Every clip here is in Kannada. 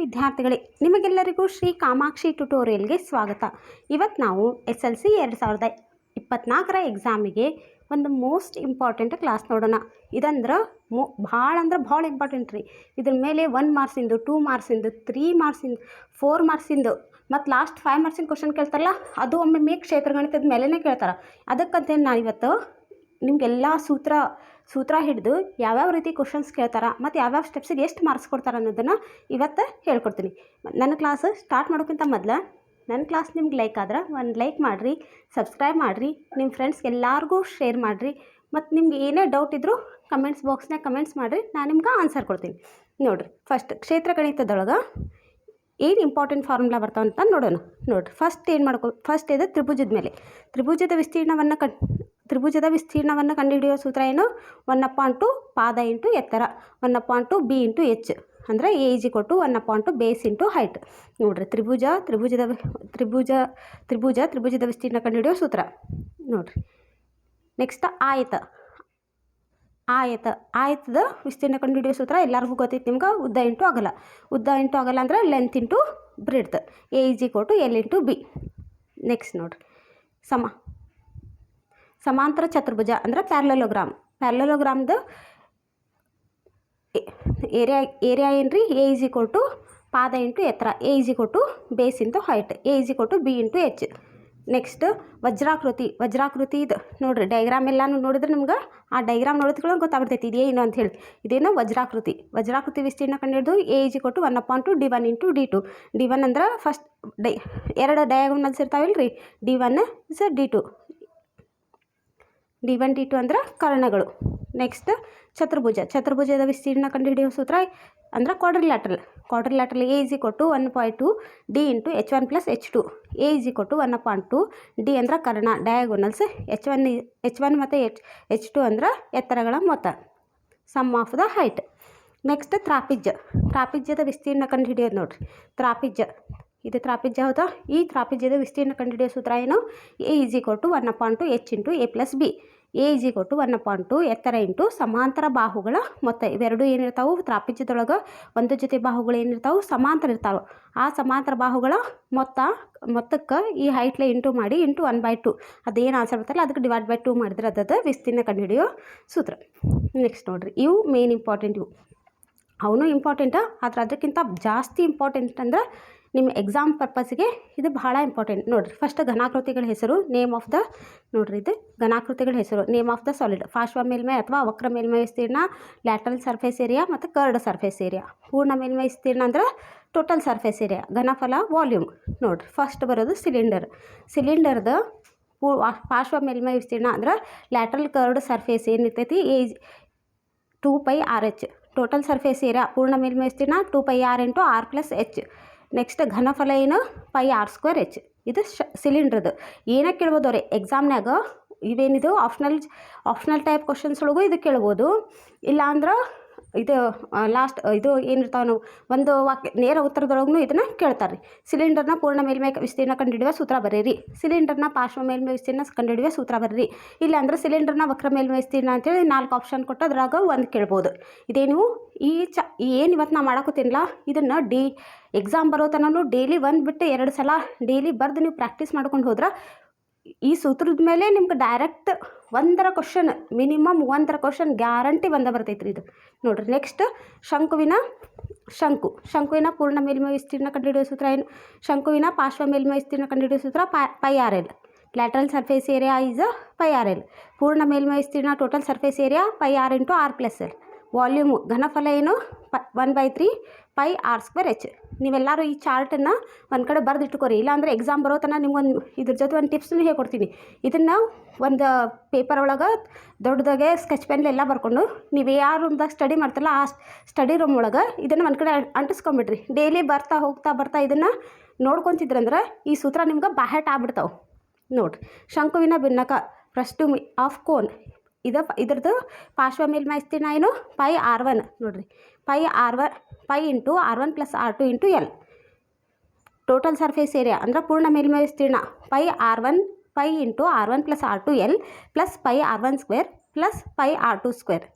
ವಿದ್ಯಾರ್ಥಿಗಳೇ, ನಿಮಗೆಲ್ಲರಿಗೂ ಶ್ರೀ ಕಾಮಾಕ್ಷಿ ಟ್ಯುಟೋರಿಯಲ್ಗೆ ಸ್ವಾಗತ. ಇವತ್ತು ನಾವು ಎಸ್ ಎಲ್ ಸಿ ಎರಡು ಸಾವಿರದ ಇಪ್ಪತ್ನಾಲ್ಕರ ಎಕ್ಸಾಮಿಗೆ ಒಂದು ಮೋಸ್ಟ್ ಇಂಪಾರ್ಟೆಂಟ್ ಕ್ಲಾಸ್ ನೋಡೋಣ. ಇದಂದ್ರೆ ಮೋ, ಭಾಳ ಅಂದ್ರೆ ಭಾಳ ಇಂಪಾರ್ಟೆಂಟ್ ರೀ. ಇದ್ರ ಮೇಲೆ ಒನ್ ಮಾರ್ಕ್ಸಿಂದು, ಟೂ ಮಾರ್ಕ್ಸಿಂದು, ತ್ರೀ ಮಾರ್ಕ್ಸಿಂದು, ಫೋರ್ ಮಾರ್ಕ್ಸಿಂದು, ಮತ್ತು ಲಾಸ್ಟ್ ಫೈವ್ ಮಾರ್ಕ್ಸಿನ ಕ್ವಶನ್ ಕೇಳ್ತಾರಲ್ಲ, ಅದು ಒಮ್ಮೆ ಕ್ಷೇತ್ರ ಗಣಿತದ ಮೇಲೇ ಕೇಳ್ತಾರೆ. ಅದಕ್ಕಂತೇನು ನಾನು ಇವತ್ತು ನಿಮಗೆಲ್ಲ ಸೂತ್ರ ಸೂತ್ರ ಹಿಡಿದು ಯಾವ್ಯಾವ ರೀತಿ ಕ್ವಶನ್ಸ್ ಕೇಳ್ತಾರೆ ಮತ್ತು ಯಾವ್ಯಾವ ಸ್ಟೆಪ್ಸಿಗೆ ಎಷ್ಟು ಮಾರ್ಕ್ಸ್ ಕೊಡ್ತಾರೆ ಅನ್ನೋದನ್ನು ಇವತ್ತು ಹೇಳ್ಕೊಡ್ತೀನಿ. ನನ್ನ ಕ್ಲಾಸ್ ಸ್ಟಾರ್ಟ್ ಮಾಡೋಕ್ಕಿಂತ ಮೊದಲು ನನ್ನ ಕ್ಲಾಸ್ ನಿಮ್ಗೆ ಲೈಕ್ ಆದ್ರೆ ಒಂದು ಲೈಕ್ ಮಾಡಿರಿ ಸಬ್ಸ್ಕ್ರೈಬ್ ಮಾಡಿರಿ ನಿಮ್ಮ ಫ್ರೆಂಡ್ಸ್ಗೆ ಎಲ್ಲರಿಗೂ ಶೇರ್ ಮಾಡಿರಿ, ಮತ್ತು ನಿಮ್ಗೆ ಏನೇ ಡೌಟ್ ಇದ್ದರೂ ಕಮೆಂಟ್ಸ್ ಬಾಕ್ಸ್ನಾಗ ಕಮೆಂಟ್ಸ್ ಮಾಡಿರಿ, ನಾನು ನಿಮ್ಗೆ ಆನ್ಸರ್ ಕೊಡ್ತೀನಿ. ನೋಡಿರಿ ಫಸ್ಟ್ ಕ್ಷೇತ್ರ ಗಣಿತದೊಳಗೆ ಏನು ಇಂಪಾರ್ಟೆಂಟ್ ಫಾರ್ಮುಲಾ ಬರ್ತಾವ ಅಂತ ನೋಡೋಣ. ನೋಡಿರಿ ಫಸ್ಟ್ ಏನು ಮಾಡ್ಕೊ ಫಸ್ಟ್ ಇದೆ ತ್ರಿಭುಜದ ಮೇಲೆ. ತ್ರಿಭುಜದ ವಿಸ್ತೀರ್ಣವನ್ನು ಕಣ್ ತ್ರಿಭುಜದ ವಿಸ್ತೀರ್ಣವನ್ನು ಕಂಡುಹಿಡಿಯುವ ಸೂತ್ರ ಏನು? ಒನ್ ಅಪಾನ್ ಟು ಪಾದ ಇಂಟು ಎತ್ತರ. One upon two B into H ಅಂದರೆ ಎ ಇಜಿ ಕೊಟ್ಟು one upon two base into height ನೋಡಿರಿ, ತ್ರಿಭುಜ, ತ್ರಿಭುಜದ ತ್ರಿಭುಜ ತ್ರಿಭುಜ, ತ್ರಿಭುಜದ ವಿಸ್ತೀರ್ಣ ಕಂಡುಹಿಡಿಯೋ ಸೂತ್ರ. ನೋಡಿರಿ. ನೆಕ್ಸ್ಟ್ ಆಯತ. ಆಯತ. ಆಯತದ ವಿಸ್ತೀರ್ಣ ಕಂಡುಹಿಡಿಯೋ ಸೂತ್ರ ಎಲ್ಲರಿಗೂ ಗೊತ್ತೈತೆ ನಿಮ್ಗೆ? ಉದ್ದ ಇಂಟು ಅಗಲ. ಉದ್ದ ಇಂಟು ಅಗಲ ಅಂದ್ರೆ length into breadth A is ಕೊಟ್ಟು ಎಲ್ ಇಂಟು ಬಿ ನೆಕ್ಸ್ಟ್ ನೋಡಿರಿ. ಸಮ. ಸಮಾಂತರ ಚತುರ್ಭುಜ ಅಂದ್ರೆ ಪ್ಯಾರ್ಲಲೋಗ್ರಾಮ್ ಪ್ಯಾರ್ಲಲೋಗ್ರಾಮ್ದು ಏರಿಯಾ ಏರಿಯಾ ಏನು ರೀ ಎ ಇಸಿ ಈಕ್ವಲ್ ಟು ಪಾದ ಇಂಟು ಎತ್ತರ. ಎ ಇಸಿ ಕೊಟ್ಟು base into height A is ಕೊಟ್ಟು ಬಿ ಇಂಟು ಎಚ್ ನೆಕ್ಸ್ಟ್ ವಜ್ರಾಕೃತಿ. ವಜ್ರಾಕೃತಿ ಇದು ನೋಡಿರಿ ಡೈಗ್ರಾಮ್ ಎಲ್ಲಾನು ನೋಡಿದ್ರೆ ನಿಮ್ಗೆ ಆ ಡೈಗ್ರಾಮ್ ನೋಡಿದ್ಕೊಳ್ಳೋ ಗೊತ್ತಾಗ್ಬಿಡ್ತೈತಿ. ಇದೇನು ಅಂತ ಹೇಳಿ. ಇದೇನು ವಜ್ರಾಕೃತಿ. ವಜ್ರಾಕೃತಿ ವಿಸ್ತೀರ್ಣ ಕಂಡಿಡಿದು ಎ ಇಜಿ ಕೊಟ್ಟು one upon two D one into D two D one ಅಂದ್ರೆ ಫಸ್ಟ್ ಡೈ, ಎರಡು ಡಯಾಗೋನಲ್ಸ್ ಇರ್ತಾವಿಲ್ಲ ರೀ D one is D two D one D two ಅಂದ್ರೆ ಕರ್ಣಗಳು. ನೆಕ್ಸ್ಟ್ ಚತುರ್ಭುಜ. ಚತುರ್ಭುಜದ ವಿಸ್ತೀರ್ಣ ಕಂಡುಹಿಡಿಯುವ ಸೂತ್ರ ಅಂದ್ರೆ ಕ್ವಾಡ್ರಿಲ್ಯಾಟ್ರಲ್ ಕ್ವಾಡ್ರಿಲ್ಯಾಟ್ರಲ್ ಎ ಇಸ್ ಕೊಟ್ಟು one point two D into H one plus H two A is ಕೊಟ್ಟು ಒನ್ ಪಾಯಿಂಟ್ ಟು ಡಿ ಅಂದ್ರೆ Karna diagonals H one H one ಮತ್ತು ಎಚ್ ಎಚ್ ಟು ಅಂದ್ರೆ ಎತ್ತರಗಳ ಮೊತ್ತ. Sum of the height next ತ್ರಾಪಿಜ್ಯ ತ್ರಾಪಿಜ್ಯದ ವಿಸ್ತೀರ್ಣ ಕಂಡುಹಿಡಿಯೋದು ನೋಡ್ರಿ. ತ್ರಾಪಿಜ್ಯ ಇದು ತ್ರಾಪಿಜ್ಯ ಹೌದಾ? ಈ ತ್ರಾಪಿಜ್ಯದ ವಿಸ್ತೀರ್ಣ ಕಂಡುಹಿಡಿಯೋ ಸೂತ್ರ ಏನು? A is equal to one upon two H into A plus B A is equal to one upon two ಎತ್ತರ ಇಂಟು ಸಮಾಂತರ ಬಾಹುಗಳ ಮೊತ್ತ. ಇವೆರಡು ಏನಿರ್ತಾವೆ? ತ್ರಾಪಿಜ್ಯದೊಳಗೆ ಒಂದು ಜೊತೆ ಬಾಹುಗಳು ಏನಿರ್ತಾವೆ? ಸಮಾಂತರ ಇರ್ತಾವೆ. ಆ ಸಮಾಂತರ ಬಾಹುಗಳ ಮೊತ್ತ, ಮೊತ್ತಕ್ಕೆ ಈ ಹೈಟ್ಲೆ ಇಂಟು ಮಾಡಿ ಇಂಟು ಒನ್ ಬೈ ಟು ಅದೇನು ಆನ್ಸರ್ ಬರ್ತಲ್ಲ? ಅದಕ್ಕೆ ಡಿವೈಡ್ ಬೈ ಟು ಮಾಡಿದ್ರೆ ಅದದ ವಿಸ್ತೀರ್ಣ ಕಂಡುಹಿಡಿಯೋ ಸೂತ್ರ. ನೆಕ್ಸ್ಟ್ ನೋಡಿರಿ. ಇವು ಮೇನ್ ಇಂಪಾರ್ಟೆಂಟ್ ಇವು. ಅವನು ಇಂಪಾರ್ಟೆಂಟ ಆದರೆ ಅದಕ್ಕಿಂತ ಜಾಸ್ತಿ ಇಂಪಾರ್ಟೆಂಟ್ ಅಂದ್ರೆ ನಿಮ್ಮ ಎಕ್ಸಾಮ್ ಪರ್ಪಸ್ಗೆ ಇದು ಬಹಳ ಇಂಪಾರ್ಟೆಂಟ್ ನೋಡಿರಿ ಫಸ್ಟ್ ಘನಾಕೃತಿಗಳ ಹೆಸರು ನೇಮ್ ಆಫ್ ದ ನೋಡಿರಿ ಇದು, ಘನಾಕೃತಿಗಳ ಹೆಸರು ನೇಮ್ ಆಫ್ ದ ಸಾಲಿಡ್ ಪಾರ್ಶ್ವ ಮೇಲ್ಮೈ ಅಥವಾ ವಕ್ರ ಮೇಲ್ಮೈ ವಿಸ್ತೀರ್ಣ ಲ್ಯಾಟ್ರಲ್ ಸರ್ಫೇಸ್ ಏರಿಯಾ ಮತ್ತು ಕರ್ಡ್ ಸರ್ಫೇಸ್ ಏರಿಯಾ ಪೂರ್ಣ ಮೇಲ್ಮೈ ವಿಸ್ತೀರ್ಣ ಅಂದ್ರೆ ಟೋಟಲ್ ಸರ್ಫೇಸ್ ಏರಿಯಾ ಘನಫಲ ವಾಲ್ಯೂಮ್ ನೋಡಿರಿ ಫಸ್ಟ್ ಬರೋದು ಸಿಲಿಂಡರ್ ಸಿಲಿಂಡರ್ದ ಪೂ, ಪಾರ್ಶ್ವ ಮೇಲ್ಮೈ ವಿಸ್ತೀರ್ಣ ಅಂದ್ರೆ lateral curved surface ಏನಿರ್ತೈತಿ? Is two pi R H total surface area ಪೂರ್ಣ ಮೇಲ್ಮೈ ವಿಸ್ತೀರ್ಣ two pi R into R plus H next ಘನಫಲ ಏನು? ಪೈ ಆರ್ ಸ್ಕ್ವೇರ್ ಎಚ್ ಇದು ಶ ಸಿಲಿಂಡ್ರದ್ದು ಏನಕ್ಕೆ ಕೇಳ್ಬೋದು ಅವ್ರೆ? ಎಕ್ಸಾಮ್ನಾಗ ಇವೇನಿದು? ಆಪ್ಷನಲ್ ಆಪ್ಷನಲ್ ಟೈಪ್ ಕ್ವಶನ್ಸ್ ಒಳಗೂ ಇದು ಕೇಳ್ಬೋದು. ಇಲ್ಲ ಅಂದ್ರೆ ಇದು ಲಾಸ್ಟ್ ಇದು ಏನಿರ್ತಾವೆ ನಾವು, ಒಂದು ವಾಕ್ಯ ನೇರ ಉತ್ತರದೊಳಗೂ ಇದನ್ನು ಕೇಳ್ತಾರೆ ರೀ ಸಿಲಿಂಡರ್ನ ಪೂರ್ಣ ಮೇಲ್ಮೈ ವಿಸ್ತೀರ್ಣ ಕಂಡುಹಿಡಿಯುವ ಸೂತ್ರ ಬರೀರಿ. ಸಿಲಿಂಡರ್ನ ಪಾರ್ಶ್ವ ಮೇಲ್ಮೈ ವಿಸ್ತೀರ್ಣ ಕಂಡುಹಿಡಿಯುವ ಸೂತ್ರ ಬರೀರಿ. ಇಲ್ಲ ಅಂದ್ರೆ ಸಿಲಿಂಡರ್ನ ವಕ್ರ ಮೇಲ್ಮೈ ವಿಸ್ತೀರ್ಣ ಅಂತೇಳಿ ನಾಲ್ಕು ಆಪ್ಷನ್ ಕೊಟ್ಟು ಅದ್ರಾಗ ಒಂದು ಕೇಳ್ಬೋದು. ಇದೇ ನೀವು ಈ ಚ ಏನು ಇವತ್ತು ನಾವು ಮಾಡಕೋತೀನಿಲ್ಲ ಇದನ್ನು ಡಿ ಎಕ್ಸಾಮ್ ಬರೋ ತನೂ ಡೈಲಿ ಒಂದು ಬಿಟ್ಟು ಎರಡು ಸಲ ಡೈಲಿ ಬರೆದು ನೀವು ಪ್ರಾಕ್ಟೀಸ್ ಮಾಡ್ಕೊಂಡು ಹೋದ್ರೆ ಈ ಸೂತ್ರದ ಮೇಲೆ ನಿಮ್ಗೆ ಡೈರೆಕ್ಟ್ ಒಂದರ ಕ್ವಶನ್ ಮಿನಿಮಮ್ ಒಂದರ ಕ್ವಶನ್ ಗ್ಯಾರಂಟಿ ಬಂದ ಬರ್ತೈತೆ ರೀ ಇದು. ನೋಡಿರಿ ನೆಕ್ಸ್ಟ್ ಶಂಕುವಿನ ಶಂಕು, ಶಂಕುವಿನ ಪೂರ್ಣ ಮೇಲ್ಮೈ ವಿಸ್ತೀರ್ಣ ಕಂಡುಹಿಡಿಯೋ ಸೂತ್ರ ಏನು? ಶಂಕುವಿನ ಪಾರ್ಶ್ವ ಮೇಲ್ಮೈ ವಿಸ್ತೀರ್ಣ ಕಂಡುಹಿಡಿಯೋ ಸೂತ್ರ pi pi R L. Lateral surface area is pi R L. ಪೂರ್ಣ ಮೇಲ್ಮೈ ವಿಸ್ತೀರ್ಣ total surface area pi R into R plus L volume ಘನಫಲ ಏನು? ಪ one by three pi R square H. ನೀವೆಲ್ಲರೂ ಈ ಚಾರ್ಟನ್ನು ಒಂದು ಕಡೆ ಬರೆದು ಇಲ್ಲಾಂದ್ರೆ ಎಕ್ಸಾಮ್ ಬರೋ ತನಕ ನಿಮ್ಗೊಂದು ಇದ್ರ ಜೊತೆ ಒಂದು ಟಿಪ್ಸ್ನು ಹೇಳ್ಕೊಡ್ತೀನಿ. ಇದನ್ನು ಒಂದು ಪೇಪರ್ ಒಳಗೆ ದೊಡ್ಡದಾಗೆ ಸ್ಕೆಚ್ ಪೆನ್ಲೆಲ್ಲ ಬರ್ಕೊಂಡು ನೀವು ಯಾವ ರೂಮ್ದಾಗ ಸ್ಟಡಿ ಮಾಡ್ತಲ್ಲ ಆ ಸ್ಟಡಿ ರೂಮ್ ಒಳಗೆ ಇದನ್ನು ಒಂದು ಕಡೆ ಅಂಟಿಸ್ಕೊಂಬಿಡ್ರಿ. ಡೈಲಿ ಬರ್ತಾ ಹೋಗ್ತಾ ಬರ್ತಾ ಇದನ್ನು ನೋಡ್ಕೊತಿದ್ರಂದ್ರೆ ಈ ಸೂತ್ರ ನಿಮ್ಗೆ ಬಾಹೆಟ್ ಆಗ್ಬಿಡ್ತಾವೆ. ನೋಡಿರಿ. ಶಂಕುವಿನ ಭಿನ್ನಕ ಪ್ರಸ್ಟುಮಿ ಆಫ್ ಕೋನ್ ಇದು ಇದ್ರದ್ದು ಪಾರ್ಶ್ವ ಮೇಲ್ಮೈ ಏನು ಪೈ ಆರ್ ಒನ್ ನೋಡಿರಿ. Pi R one pi into R one plus R two into L. Total surface area ಅಂದ್ರೆ ಪೂರ್ಣ ಮೇಲ್ಮೈ ವಿಸ್ತೀರ್ಣ pi R one, pi into R one plus R two L plus pi R one square plus pi R two square.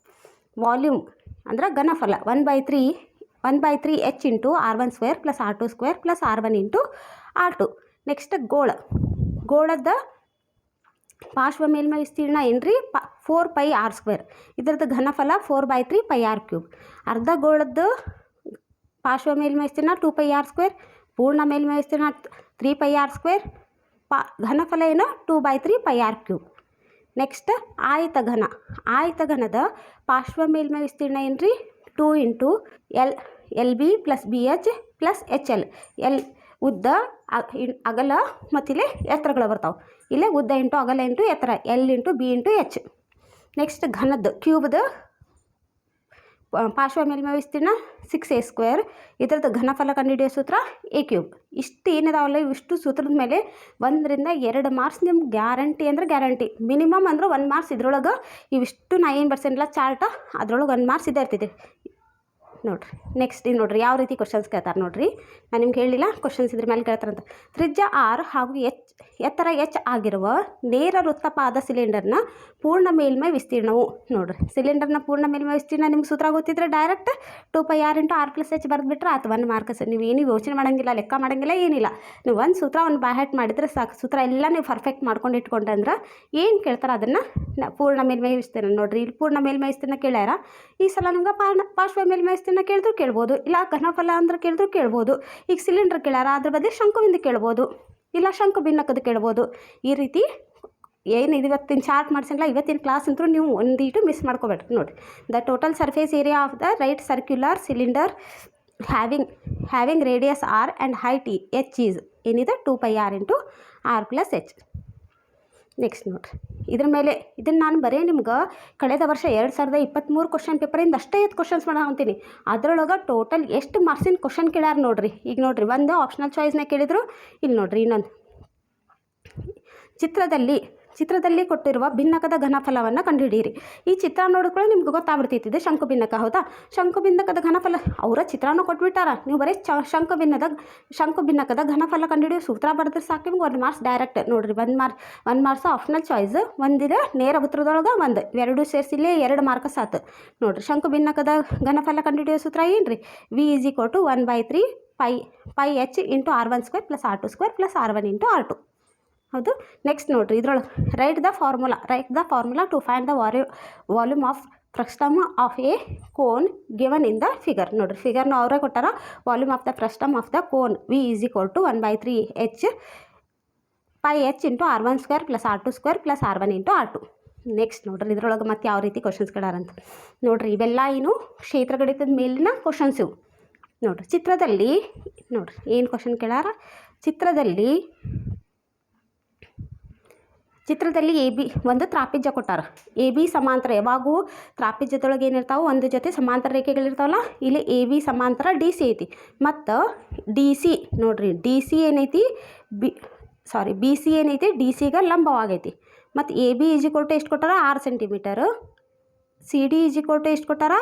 Volume ಅಂದ್ರೆ ಘನಫಲ one by three, one by three H into R one square plus R two square plus R one into R two. Next ಗೋಳ. ಗೋಳದ ಪಾರ್ಶ್ವ ಮೇಲ್ಮೈ ವಿಸ್ತೀರ್ಣ ಏನ್ರಿ? ಪ ಫೋರ್ ಪೈ ಆರ್ ಸ್ಕ್ವೇರ್ ಇದರದ್ದು ಘನಫಲ four by three pi R cube ಅರ್ಧ ಗೋಳದ್ದು ಪಾರ್ಶ್ವ ಮೇಲ್ಮೈ ವಿಸ್ತೀರ್ಣ ಟೂ ಪೈ ಆರ್ ಸ್ಕ್ವೇರ್ ಪೂರ್ಣ ಮೇಲ್ಮೈ ವಿಸ್ತೀರ್ಣ ತ್ರೀ ಪೈ ಆರ್ ಸ್ಕ್ವೇರ್ ಪಾ, ಘನಫಲ ಏನು? Two by three pi R cube next ಆಯತ ಘನ. ಆಯತ ಘನದ ಪಾರ್ಶ್ವ ಮೇಲ್ಮೈ ವಿಸ್ತೀರ್ಣ ಏನು ರೀ two into L L B plus B H plus H L L ಉದ್ದ ಅಗಲ ಮತ್ತಿಲ್ಲಿ ಎತ್ತರಗಳು ಬರ್ತಾವೆ. ಇಲ್ಲೇ ಉದ್ದ ಇಂಟು ಅಗಲ ಇಂಟು ಎತ್ತರ, L into B into H. Next ಘನದ್ದು, ಕ್ಯೂಬ್ದು ಪಾರ್ಶ್ವ ಮೇಲ್ಮೈ ವಿಸ್ತೀರ್ಣ ಸಿಕ್ಸ್ ಎ ಸ್ಕ್ವೇರ್ ಇದರದ್ದು ಘನಫಲ ಕಂಡುಹಿಡಿಯೋ ಸೂತ್ರ ಎ ಕ್ಯೂಬ್ ಇಷ್ಟು ಏನಿದಾವಲ್ಲ, ಇವಿಷ್ಟು ಸೂತ್ರದ ಮೇಲೆ ಒಂದರಿಂದ ಎರಡು ಮಾರ್ಕ್ಸ್ ನಿಮ್ಗೆ ಗ್ಯಾರಂಟಿ ಅಂದ್ರೆ ಗ್ಯಾರಂಟಿ ಮಿನಿಮಮ್ ಅಂದ್ರೆ ಒಂದು ಮಾರ್ಕ್ಸ್ ಇದ್ರೊಳಗೆ ಇವಿಷ್ಟು ನೈನ್ ಏನು ಎಲ್ಲ ಚಾರ್ಟ ಅದ್ರೊಳಗೆ ಒಂದು ಮಾರ್ಕ್ಸ್ ಇದೇ ಇರ್ತಿದೆ. ನೋಡ್ರಿ ನೆಕ್ಸ್ಟ್ ಇನ್ನು ನೋಡ್ರಿ, ಯಾವ ರೀತಿ ಕ್ವಶನ್ಸ್ ಕೇಳ್ತಾರೆ ನೋಡ್ರಿ. ನಾನು ನಿಮ್ಗೆ ಹೇಳಿಲ್ಲ ಕ್ವಶನ್ಸ್ ಇದ್ರ ಮೇಲೆ ಕೇಳ್ತಾರಂತ. ತ್ರಿಜ್ಯ ಆರ್ ಹಾಗೂ ಎಚ್ ಎತ್ತರ ಎಚ್ ಆಗಿರುವ ನೇರ ವೃತ್ತಪಾದ ಸಿಲಿಂಡರ್ನ ಪೂರ್ಣ ಮೇಲ್ಮೈ ವಿಸ್ತೀರ್ಣವು ನೋಡ್ರಿ. ಸಿಲಿಂಡರ್ನ ಪೂರ್ಣ ಮೇಲ್ಮೈ ವಿಸ್ತೀರ್ಣ ನಿಮ್ಗೆ ಸೂತ್ರ ಗೊತ್ತಿದ್ರೆ direct two pi R into R plus H ಬರೆದ್ಬಿಟ್ರೆ ಆತು ಒನ್ ಮಾರ್ಕಸ್ ನೀವು ಏನು ಯೋಚನೆ ಮಾಡೋಂಗಿಲ್ಲ, ಲೆಕ್ಕ ಮಾಡೋಂಗಿಲ್ಲ, ಏನಿಲ್ಲ. ನೀವು ಒಂದು ಸೂತ್ರ ಒಂದು ಬಾಹ್ಯಾಟ್ ಮಾಡಿದ್ರೆ ಸಾಕು. ಸೂತ್ರ ಎಲ್ಲ ನೀವು ಪರ್ಫೆಕ್ಟ್ ಮಾಡ್ಕೊಂಡು ಇಟ್ಕೊಂಡ್ರೆ ಏನು ಕೇಳ್ತಾರೆ ಅದನ್ನು? ಪೂರ್ಣ ಮೇಲ್ಮೈ ವಿಸ್ತೀರ್ಣ ನೋಡ್ರಿ. ಇಲ್ಲಿ ಪೂರ್ಣ ಮೇಲ್ಮೈ ವಿಸ್ತೀರ್ಣ ಕೇಳ್ಯಾರ? ಈ ಸಲ ನಿಮ್ಗೆ ಪಾರ್ಶ್ವ ಮೇಲ್ಮೈ ವಿಸ್ತೀರ್ಣ ಕೇಳಿದ್ರು ಕೇಳ್ಬೋದು. ಇಲ್ಲ ಘನಫಲ ಅಂದ್ರೆ ಕೇಳಿದ್ರು ಕೇಳ್ಬೋದು. ಈಗ ಸಿಲಿಂಡರ್ ಕೇಳ್ಯಾರ, ಅದ್ರ ಬದಲು ಶಂಕುವಿಂದ ಕೇಳ್ಬೋದು. ಇಲ್ಲ, ಶಂಕು ಬಿನ್ನಕ್ಕದು ಕೇಳ್ಬೋದು. ಈ ರೀತಿ ಏನು ಇದು ಇವತ್ತಿನ ಚಾರ್ಟ್ ಮಾಡ್ಸಂಗಿಲ್ಲ ಇವತ್ತಿನ ಕ್ಲಾಸ್ ಅಂತೂ ನೀವು ಒಂದೀಟು ಮಿಸ್ ಮಾಡ್ಕೋಬೇಡ್ರಿ ನೋಡಿ the total surface area of the right circular cylinder having having radius R and height H is ಏನಿದೆ? Two pi R into R plus H next ನೋಡಿರಿ ಇದ್ರ ಮೇಲೆ, ಇದನ್ನು ನಾನು ಬರೇ ನಿಮ್ಗೆ ಕಳೆದ ವರ್ಷ ಎರಡು ಸಾವಿರದ ಇಪ್ಪತ್ತ್ಮೂರು ಕ್ವಶನ್ ಪೇಪರಿಂದ ಅಷ್ಟೇ ಐದು ಕ್ವಶನ್ಸ್ ಅಂತೀನಿ. ಅದರೊಳಗೆ ಟೋಟಲ್ ಎಷ್ಟು ಮಾರ್ಕ್ಸಿನ ಕ್ವಶನ್ ಕೇಳ್ಯಾರ ನೋಡಿರಿ. ಈಗ ನೋಡಿರಿ, ಒಂದು ಆಪ್ಷನಲ್ ಚಾಯ್ಸ್ನ ಕೇಳಿದ್ರು ಇಲ್ಲಿ ನೋಡಿರಿ ಇನ್ನೊಂದು. ಚಿತ್ರದಲ್ಲಿ ಚಿತ್ರದಲ್ಲಿ ಕೊಟ್ಟಿರುವ ಭಿನ್ನಕದ ಘನಫಲವನ್ನು ಕಂಡುಹಿಡಿಯಿರಿ. ಈ ಚಿತ್ರ ನೋಡಿಕೊಳ್ಳಿ ನಿಮ್ಗೆ ಗೊತ್ತಾಗ್ಬಿಡ್ತೈತಿ, ಇದು ಶಂಕು ಭಿನ್ನಕ, ಹೌದಾ? ಶಂಕು ಭಿನ್ನಕದ ಘನಫಲ, ಅವರ ಚಿತ್ರನೂ ಕೊಟ್ಬಿಟ್ಟಾರ. ನೀವು ಬರೀ ಚ, ಶಂಕು ಭಿನ್ನದ, ಶಂಕು ಭಿನ್ನಕದ ಘನಫಲ ಕಂಡುಹಿಡಿಯೋ ಸೂತ್ರ ಬರೆದ್ರೆ ಸಾಕು ನಿಮ್ಗೆ ಒಂದು ಮಾರ್ಕ್ಸ್ ಡೈರೆಕ್ಟ್ ನೋಡಿರಿ ಒಂದು ಮಾರ್ಕ್ ಒಂದು ಮಾರ್ಕ್ಸ್ ಆಪ್ಷನಲ್ ಚಾಯ್ಸ್ ಒಂದಿದೆ, ನೇರ ಉತ್ತರದೊಳಗೆ ಒಂದು, ಎರಡು ಸೇರಿಸಿಲ್ಲ ಎರಡು ಮಾರ್ಕ್ಸ್ ಆತು ನೋಡಿರಿ, ಶಂಕು ಭಿನ್ನಕದ ಘನಫಲ ಕಂಡುಹಿಡಿಯೋ ಸೂತ್ರ ಏನು ರೀ V is equal to one by three pi pi H into R one square plus R two square plus R one into R two ಹೌದು. ನೆಕ್ಸ್ಟ್ ನೋಡಿರಿ, ಇದ್ರೊಳಗೆ write the formula write the formula to find the value volume of frustum of a cone given in the figure ನೋಡಿರಿ ಫಿಗರ್ನ ಅವರೇ ಕೊಟ್ಟಾರ. Volume of the frustum of the cone V is equal to one by three H pi H into R one square plus R two square plus R one into R two next ನೋಡ್ರಿ, ಇದ್ರೊಳಗೆ ಮತ್ತೆ ಯಾವ ರೀತಿ ಕ್ವಶನ್ಸ್ ಕೇಳಾರಂತ ನೋಡ್ರಿ, ಇವೆಲ್ಲ ಏನು ಕ್ಷೇತ್ರ ಗಣಿತದ ಮೇಲಿನ ಕ್ವಶನ್ಸ್ ಇವು. ನೋಡ್ರಿ, ಚಿತ್ರದಲ್ಲಿ, ನೋಡ್ರಿ, ಏನು ಕ್ವಶನ್ ಕೇಳಾರ? ಚಿತ್ರದಲ್ಲಿ ಚಿತ್ರದಲ್ಲಿ ಎ ಬಿ ಒಂದು ತ್ರಾಪಿಜ್ಯ ಕೊಟ್ಟಾರ. ಎ ಬಿ ಸಮಾಂತರ, ಯಾವಾಗೂ ತ್ರಾಪಿಜ್ಯದೊಳಗೆ ಏನಿರ್ತಾವೆ ಒಂದು ಜೊತೆ ಸಮಾಂತರ ರೇಖೆಗಳಿರ್ತಾವಲ್ಲ ಇಲ್ಲಿ ಎ ಬಿ ಸಮಾಂತರ ಡಿ ಸಿ ಐತಿ. ಮತ್ತು ಡಿ ಸಿ, ನೋಡಿರಿ, ಡಿ ಸಿ ಏನೈತಿ? ಬಿ ಸಾರಿ ಬಿ ಸಿ ಏನೈತಿ? ಡಿ ಸಿಗೆ ಲಂಬವಾಗೈತಿ. ಮತ್ತು ಎ ಬಿ ಈಜಿ ಕೊಟ್ಟು ಎಷ್ಟು ಕೊಟ್ಟಾರ? ಆರು ಸೆಂಟಿಮೀಟರ್. ಸಿ ಡಿ ಈಜಿ ಕೊಟ್ಟು ಎಷ್ಟು ಕೊಟ್ಟಾರ?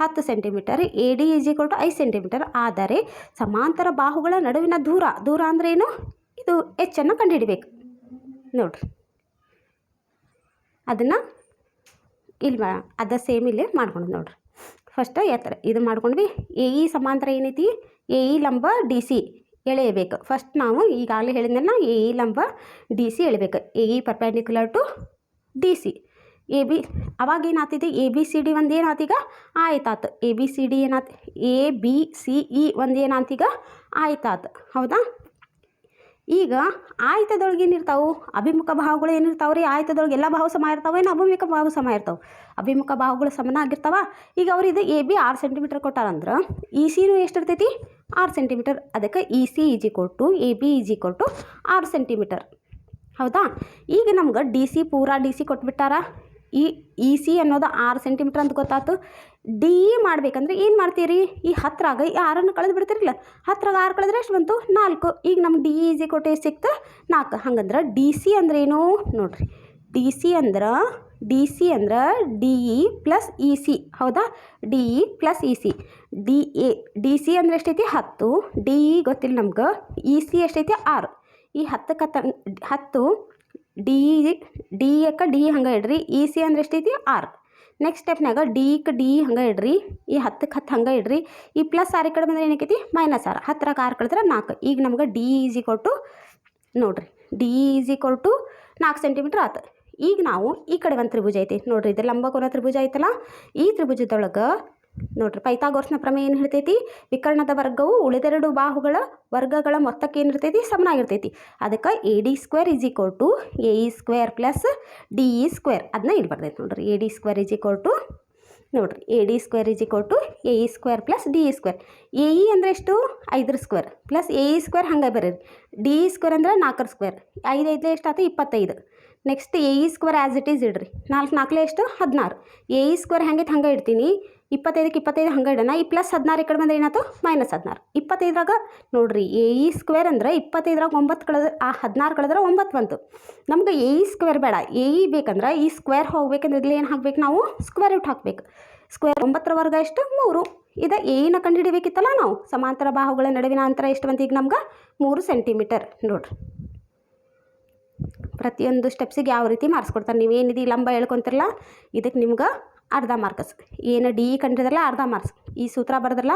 ಹತ್ತು ಸೆಂಟಿಮೀಟರ್. ಎ ಡಿ ಈಜಿ ಕೊಟ್ಟು ಐದು ಸೆಂಟಿಮೀಟರ್. ಆದರೆ ಸಮಾಂತರ ಬಾಹುಗಳ ನಡುವಿನ ದೂರ ದೂರ ಅಂದ್ರೇನು ಇದು ಹೆಚ್ಚನ್ನು ಕಂಡುಹಿಡಿಬೇಕು. ನೋಡ್ರಿ. ಅದನ್ನು ಇಲ್ಲಿ ಮಾ ಅದ ಸೇಮ್ ಇಲ್ಲೇ ಮಾಡ್ಕೊಂಡು ನೋಡ್ರಿ. ಫಸ್ಟ್ ಎತ್ತರ. ಇದು ಮಾಡ್ಕೊಂಡ್ವಿ. ಎ, ಇ ಸಮಾಂತರ ಏನೈತಿ? ಎ, ಇ ಲಂಬ ಡಿ, ಸಿ ಎಳೆಯಬೇಕು. ಫಸ್ಟ್ ನಾವು ಈಗಾಗಲೇ ಹೇಳಿದ್ನಲ್ಲ, ಎ, ಇ ಲಂಬ D, C ಎಳಿಬೇಕು. A, E perpendicular to D, C. A, B, ಅವಾಗ ಏನಾಗ್ತಿದೆ? ಎ, ಬಿ, ಸಿ, ಡಿ ಒಂದು ಏನಾತೀಗ ಆಯ್ತಾತು. ಎ, ಬಿ, ಸಿ, ಡಿ ಏನಾತ್? ಎ, ಬಿ, ಸಿ, ಇ ಒಂದು ಏನಾತೀಗ ಆಯ್ತಾತು. ಹೌದಾ? ಈಗ ಆಯ್ತದೊಳಗೆ ಏನಿರ್ತಾವೆ? ಅಭಿಮುಖ ಭಾವಗಳು ಏನಿರ್ತಾವೆ ರೀ? ಆಯ್ತದೊಳಗೆ ಎಲ್ಲ ಭಾವ ಸಮ ಇರ್ತಾವೆ ಏನು ಅಭಿಮುಖ ಭಾವ ಸಮ ಇರ್ತಾವೆ? ಅಭಿಮುಖ ಭಾವಗಳು ಸಮನ ಆಗಿರ್ತಾವೆ. ಈಗ ಅವ್ರು ಇದು ಎ ಬಿ ಆರು ಸೆಂಟಿಮೀಟರ್ ಕೊಟ್ಟಾರಂದ್ರೆ ಇ ಸಿನೂ ಎಷ್ಟು ಇರ್ತೈತಿ ಆರು ಸೆಂಟಿಮೀಟರ್ ಅದಕ್ಕೆ ಇ ಸಿ ಈಜಿ ಕೊಟ್ಟು ಎ ಬಿ ಈಜಿ ಕೊಟ್ಟು ಆರು ಸೆಂಟಿಮೀಟರ್ ಹೌದಾ? ಈಗ ನಮ್ಗೆ ಡಿ ಸಿ ಪೂರಾ ಡಿ ಸಿ ಕೊಟ್ಬಿಟ್ಟಾರ. ಈ ಇ ಸಿ ಅನ್ನೋದು ಆರು ಸೆಂಟಿಮೀಟ್ರ್ ಅಂತ ಗೊತ್ತಾಯ್ತು ಡಿ ಇ ಮಾಡ್ಬೇಕಂದ್ರೆ ಏನು ಮಾಡ್ತೀರಿ? ಈ ಹತ್ರಾಗ ಈ ಆರನ್ನು ಕಳೆದು ಬಿಡ್ತೀರಿಲ್ಲ? ಹತ್ತರಾಗ ಆರು ಕಳೆದ್ರೆ ಎಷ್ಟು ಬಂತು? ನಾಲ್ಕು. ಈಗ ನಮ್ಗೆ ಡಿ ಈಜಿ ಕೊಟ್ಟು ಎಷ್ಟು ಸಿಕ್ತು. ನಾಲ್ಕು. ಹಂಗಂದ್ರೆ ಡಿ ಸಿ ಅಂದ್ರೆ ಏನು? ನೋಡ್ರಿ. ಡಿ ಸಿ ಅಂದ್ರೆ ಡಿ ಸಿ ಅಂದ್ರೆ D E plus E C ಹೌದಾ? D E plus E C D A D C ಅಂದ್ರೆ ಎಷ್ಟೈತಿ? ಹತ್ತು. ಡಿ ಇ ಗೊತ್ತಿಲ್ಲ ನಮ್ಗೆ. ಇ ಸಿ ಎಷ್ಟೈತಿ? ಆರು. ಈ ಹತ್ತಕ್ಕೆ ಹತ್ತ ಹತ್ತು ಡಿ ಡಿ ಎಕ್ಕ ಡಿ ಹಂಗೆ ಇಡ್ರಿ ಇ ಸಿ ಅಂದ್ರೆ ಎಷ್ಟೈತಿ? ಆರ್ ನೆಕ್ಸ್ಟ್ ಸ್ಟೆಪ್ನಾಗ ಡಿಗೆ ಡಿ ಹಂಗೆ ಇಡ್ರಿ, ಈ ಹತ್ತಕ್ಕೆ ಹತ್ತು ಹಂಗೆ ಇಡ್ರಿ, ಈ ಪ್ಲಸ್ ಆರ್ ಈ ಕಡೆ ಬಂದ್ರೆ ಏನಕ್ಕೈತಿ ಮೈನಸ್ ಆರ್ ಹತ್ತರಾಗ ಆರು ಕಳೆದ್ರೆ ನಾಲ್ಕು. ಈಗ ನಮ್ಗೆ ಡಿ ಈಸ್ ಈಕ್ವಲ್ ಟು ನೋಡ್ರಿ ಡಿ ಈಸ್ ಈಕ್ವಲ್ ಟು ನಾಲ್ಕು ಸೆಂಟಿಮೀಟ್ರ್ ಆತು. ಈಗ ನಾವು ಈ ಕಡೆ ಒಂದು ತ್ರಿಭುಜ ಐತಿ. ನೋಡ್ರಿ ಇದು ಲಂಬಕೋನ ತ್ರಿಭುಜ ಐತಲ್ಲ? ಈ ತ್ರಿಭುಜದೊಳಗೆ ನೋಡ್ರಿ, ಪೈಥಾಗೋರ್ಸ್ನ ಪ್ರಮೇಯ ಏನು ಹೇಳ್ತೈತಿ? ವಿಕರ್ಣದ ವರ್ಗವು ಉಳಿದೆರಡು ಬಾಹುಗಳ ವರ್ಗಗಳ ಮೊತ್ತಕ್ಕೆ ಏನಿರ್ತೈತಿ ಸಮನಾಗಿರ್ತೈತಿ ಅದಕ್ಕೆ A D square is equal to A E square plus D E square ಅದನ್ನ ಇಲ್ಲಿ ಬರ್ತೈತಿ ನೋಡ್ರಿ. A D square is equal to ನೋಡ್ರಿ A D square is equal to A E square plus D E square A E ಅಂದರೆ ಎಷ್ಟು? ಐದರ square plus A E square ಹಂಗೆ ಬರೀರಿ. ಡಿ ಇ ಸ್ಕ್ವೇರ್ ಅಂದರೆ ನಾಲ್ಕರ ಸ್ಕ್ವೇರ್ ಐದು ಐದಲೇ ಎಷ್ಟಾಯ್ತು ಇಪ್ಪತ್ತೈದು. Next A E square as it is ಇಡ್ರಿ. ನಾಲ್ಕು ನಾಲ್ಕಲೇ ಎಷ್ಟು? ಹದಿನಾರು. ಎ ಇ ಸ್ಕ್ವೇರ್ ಹೆಂಗೈತೆ? ಹಂಗೆ ಇಡ್ತೀನಿ. ಇಪ್ಪತ್ತೈದಕ್ಕೆ ಇಪ್ಪತ್ತೈದು ಹಂಗೆ ಈ ಪ್ಲಸ್ ಹದಿನಾರು ಈ ಕಡೆ ಬಂದರೆ ಏನಾಯ್ತು? ಮೈನಸ್ ಹದಿನಾರು. ಇಪ್ಪತ್ತೈದರಾಗ ನೋಡಿರಿ ಎ ಇ ಸ್ಕ್ವೇರ್ ಅಂದ್ರೆ ಇಪ್ಪತ್ತೈದ್ರಾಗ ಒಂಬತ್ತು ಕಳೆದ್ರೆ ಆ ಹದಿನಾರು ಕಳೆದ್ರೆ ಒಂಬತ್ತು ಬಂತು. ನಮ್ಗೆ ಎ ಇ ಸ್ಕ್ವೇರ್ ಬೇಡ. ಎ ಇ ಬೇಕಂದ್ರೆ ಈ ಸ್ಕ್ವೇರ್ ಹೋಗ್ಬೇಕಂದ್ರೆ ಇಲ್ಲಿ ಏನು ಹಾಕ್ಬೇಕು ನಾವು? ಸ್ಕ್ವೇರ್ ರೂಟ್ ಹಾಕ್ಬೇಕು. ಸ್ಕ್ವೇರ್ ಒಂಬತ್ತರ ವರ್ಗ ಎಷ್ಟು? ಮೂರು. ಇದು ಏನ ಕಂಡುಹಿಡಿಬೇಕಿತ್ತಲ್ಲ ನಾವು? ಸಮಾಂತರ ಬಾಹುಗಳ ನಡುವಿನ ಅಂತರ ಎಷ್ಟು ಬಂತು ಈಗ ನಮ್ಗೆ? ಮೂರು ಸೆಂಟಿಮೀಟರ್ ನೋಡ್ರಿ. ಪ್ರತಿಯೊಂದು ಸ್ಟೆಪ್ಸಿಗೆ ಯಾವ ರೀತಿ ಮಾರ್ಸ್ಕೊಡ್ತಾರೆ ನೀವೇನಿದೆ ಲಂಬ ಹೇಳ್ಕೊಂತಿರಲ್ಲ, ಇದಕ್ಕೆ ನಿಮ್ಗೆ ಅರ್ಧ ಮಾರ್ಕ್ಸ್ ಏನು ಡಿ ಕಂಡಿದ್ರಲ್ಲ ಅರ್ಧ ಮಾರ್ಕ್ಸ್ ಈ ಸೂತ್ರ ಬರೆದ್ರಲ್ಲ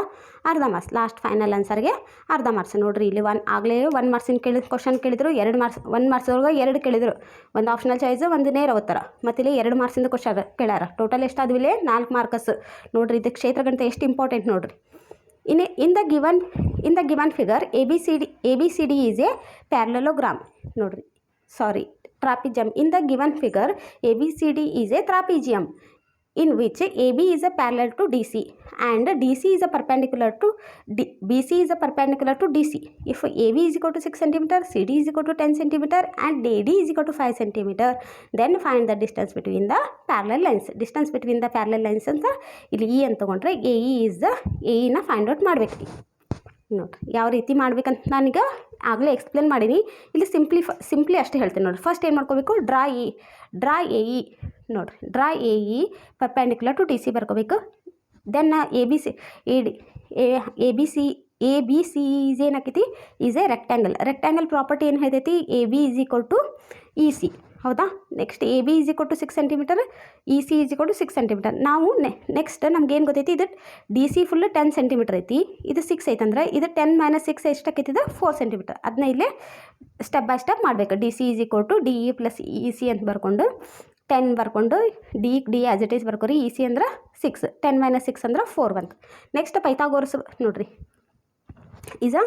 ಅರ್ಧ ಮಾರ್ಕ್ಸ್ ಲಾಸ್ಟ್ ಫೈನಲ್ ಆನ್ಸರ್ಗೆ ಅರ್ಧ ಮಾರ್ಕ್ಸ್ ನೋಡ್ರಿ, ಇಲ್ಲಿ ಒನ್ ಆಗಲೇ ಒನ್ ಮಾರ್ಕ್ಸಿನ ಕೇಳಿದ ಕ್ವಶನ್ ಕೇಳಿದ್ರು, ಎರಡು ಮಾರ್ಕ್ಸ್ ಒನ್ ಮಾರ್ಕ್ಸ್ ಒಳಗೆ ಎರಡು ಕೇಳಿದರು. ಒಂದು ಆಪ್ಷನಲ್ ಚಾಯ್ಸ್ ಒಂದು ನೇರ ಉತ್ತರ. ಮತ್ತು ಇಲ್ಲಿ ಎರಡು ಮಾರ್ಕ್ಸಿಂದ ಕ್ವಶನ್ ಕೇಳ್ಯಾರ. ಟೋಟಲ್ ಎಷ್ಟಾದ್ವು ಇಲ್ಲಿ? ನಾಲ್ಕು ಮಾರ್ಕಸ್ ನೋಡ್ರಿ, ಇದು ಕ್ಷೇತ್ರಗಣಿತ ಎಷ್ಟು ಇಂಪಾರ್ಟೆಂಟ್ ನೋಡ್ರಿ. ಇನ್ನು in the given in the given figure A B C D A B C D is a parallelogram ನೋಡ್ರಿ sorry trapezium in the given figure A B C D is a trapezium. in which ab is a parallel to dc and dc is a perpendicular to D, bc is a perpendicular to dc if ab is equal to 6 centimeter cd is equal to 10 centimeter and ad is equal to 5 centimeter then find the distance between the parallel lines distance between the parallel lines ಅಂತ ಇಲ್ಲಿ ಇ ಅಂತ ತಗೊಂಡ್ರೆ A E is the A ಇನ ಫೈಂಡ್ ಔಟ್ ಮಾಡ್ಬೇಕು ನೋಡ್ರಿ, ಯಾವ ರೀತಿ ಮಾಡ್ಬೇಕಂತ ನಾನೀಗ ಆಗಲೇ ಎಕ್ಸ್ಪ್ಲೇನ್ ಮಾಡೀನಿ. ಇಲ್ಲಿ ಸಿಂಪ್ಲಿ ಸಿಂಪ್ಲಿ ಅಷ್ಟೇ ಹೇಳ್ತೀನಿ ನೋಡಿರಿ. ಫಸ್ಟ್ ಏನು ಮಾಡ್ಕೋಬೇಕು? Draw E draw A E ನೋಡಿರಿ. Draw A E perpendicular to T C ಬರ್ಕೋಬೇಕು. Then A B C A D A B C A B C is ಏನಾಕೈತಿ is a rectangle rectangle property ಏನು ಹೇಳ್ತೈತಿ? A B is equal to E C ಹೌದಾ? ನೆಕ್ಸ್ಟ್ ಎ ಬಿ ಈಸ್ ಕೊಟ್ಟು six centimetre E C is ಕೊಟ್ಟು ಸಿಕ್ಸ್ ಸೆಂಟಿಮೀಟರ್ ನಾವು ನೆಕ್ಸ್ಟ್ ನಮ್ಗೇನು ಗೊತ್ತೈತಿ? ಇದು D C full ten centimetre ಐತಿ. ಇದು ಸಿಕ್ಸ್ ಐತಂದ್ರೆ ಇದು ಟೆನ್ ಮೈನಸ್ ಸಿಕ್ಸ್ ಎಷ್ಟಕ್ಕೈತಿದೆ ಫೋರ್ ಸೆಂಟಿಮೀಟರ್ ಅದನ್ನ ಇಲ್ಲೇ ಸ್ಟೆಪ್ ಬೈ ಸ್ಟೆಪ್ ಮಾಡಬೇಕು. ಡಿ ಸಿ ಈಸ್ ಕೊಟ್ಟು D E plus E C ಅಂತ ಬರ್ಕೊಂಡು ಟೆನ್ ಬರ್ಕೊಂಡು D D as it is ಬರ್ಕೋರಿ. E C ಅಂದ್ರೆ ಸಿಕ್ಸ್ ಟೆನ್ ಮೈನಸ್ ಸಿಕ್ಸ್ ಅಂದ್ರೆ ಫೋರ್ ಬಂತು. ನೆಕ್ಸ್ಟ್ ಪೈತಾಗೋರ್ಸ್ ನೋಡಿರಿ. Is a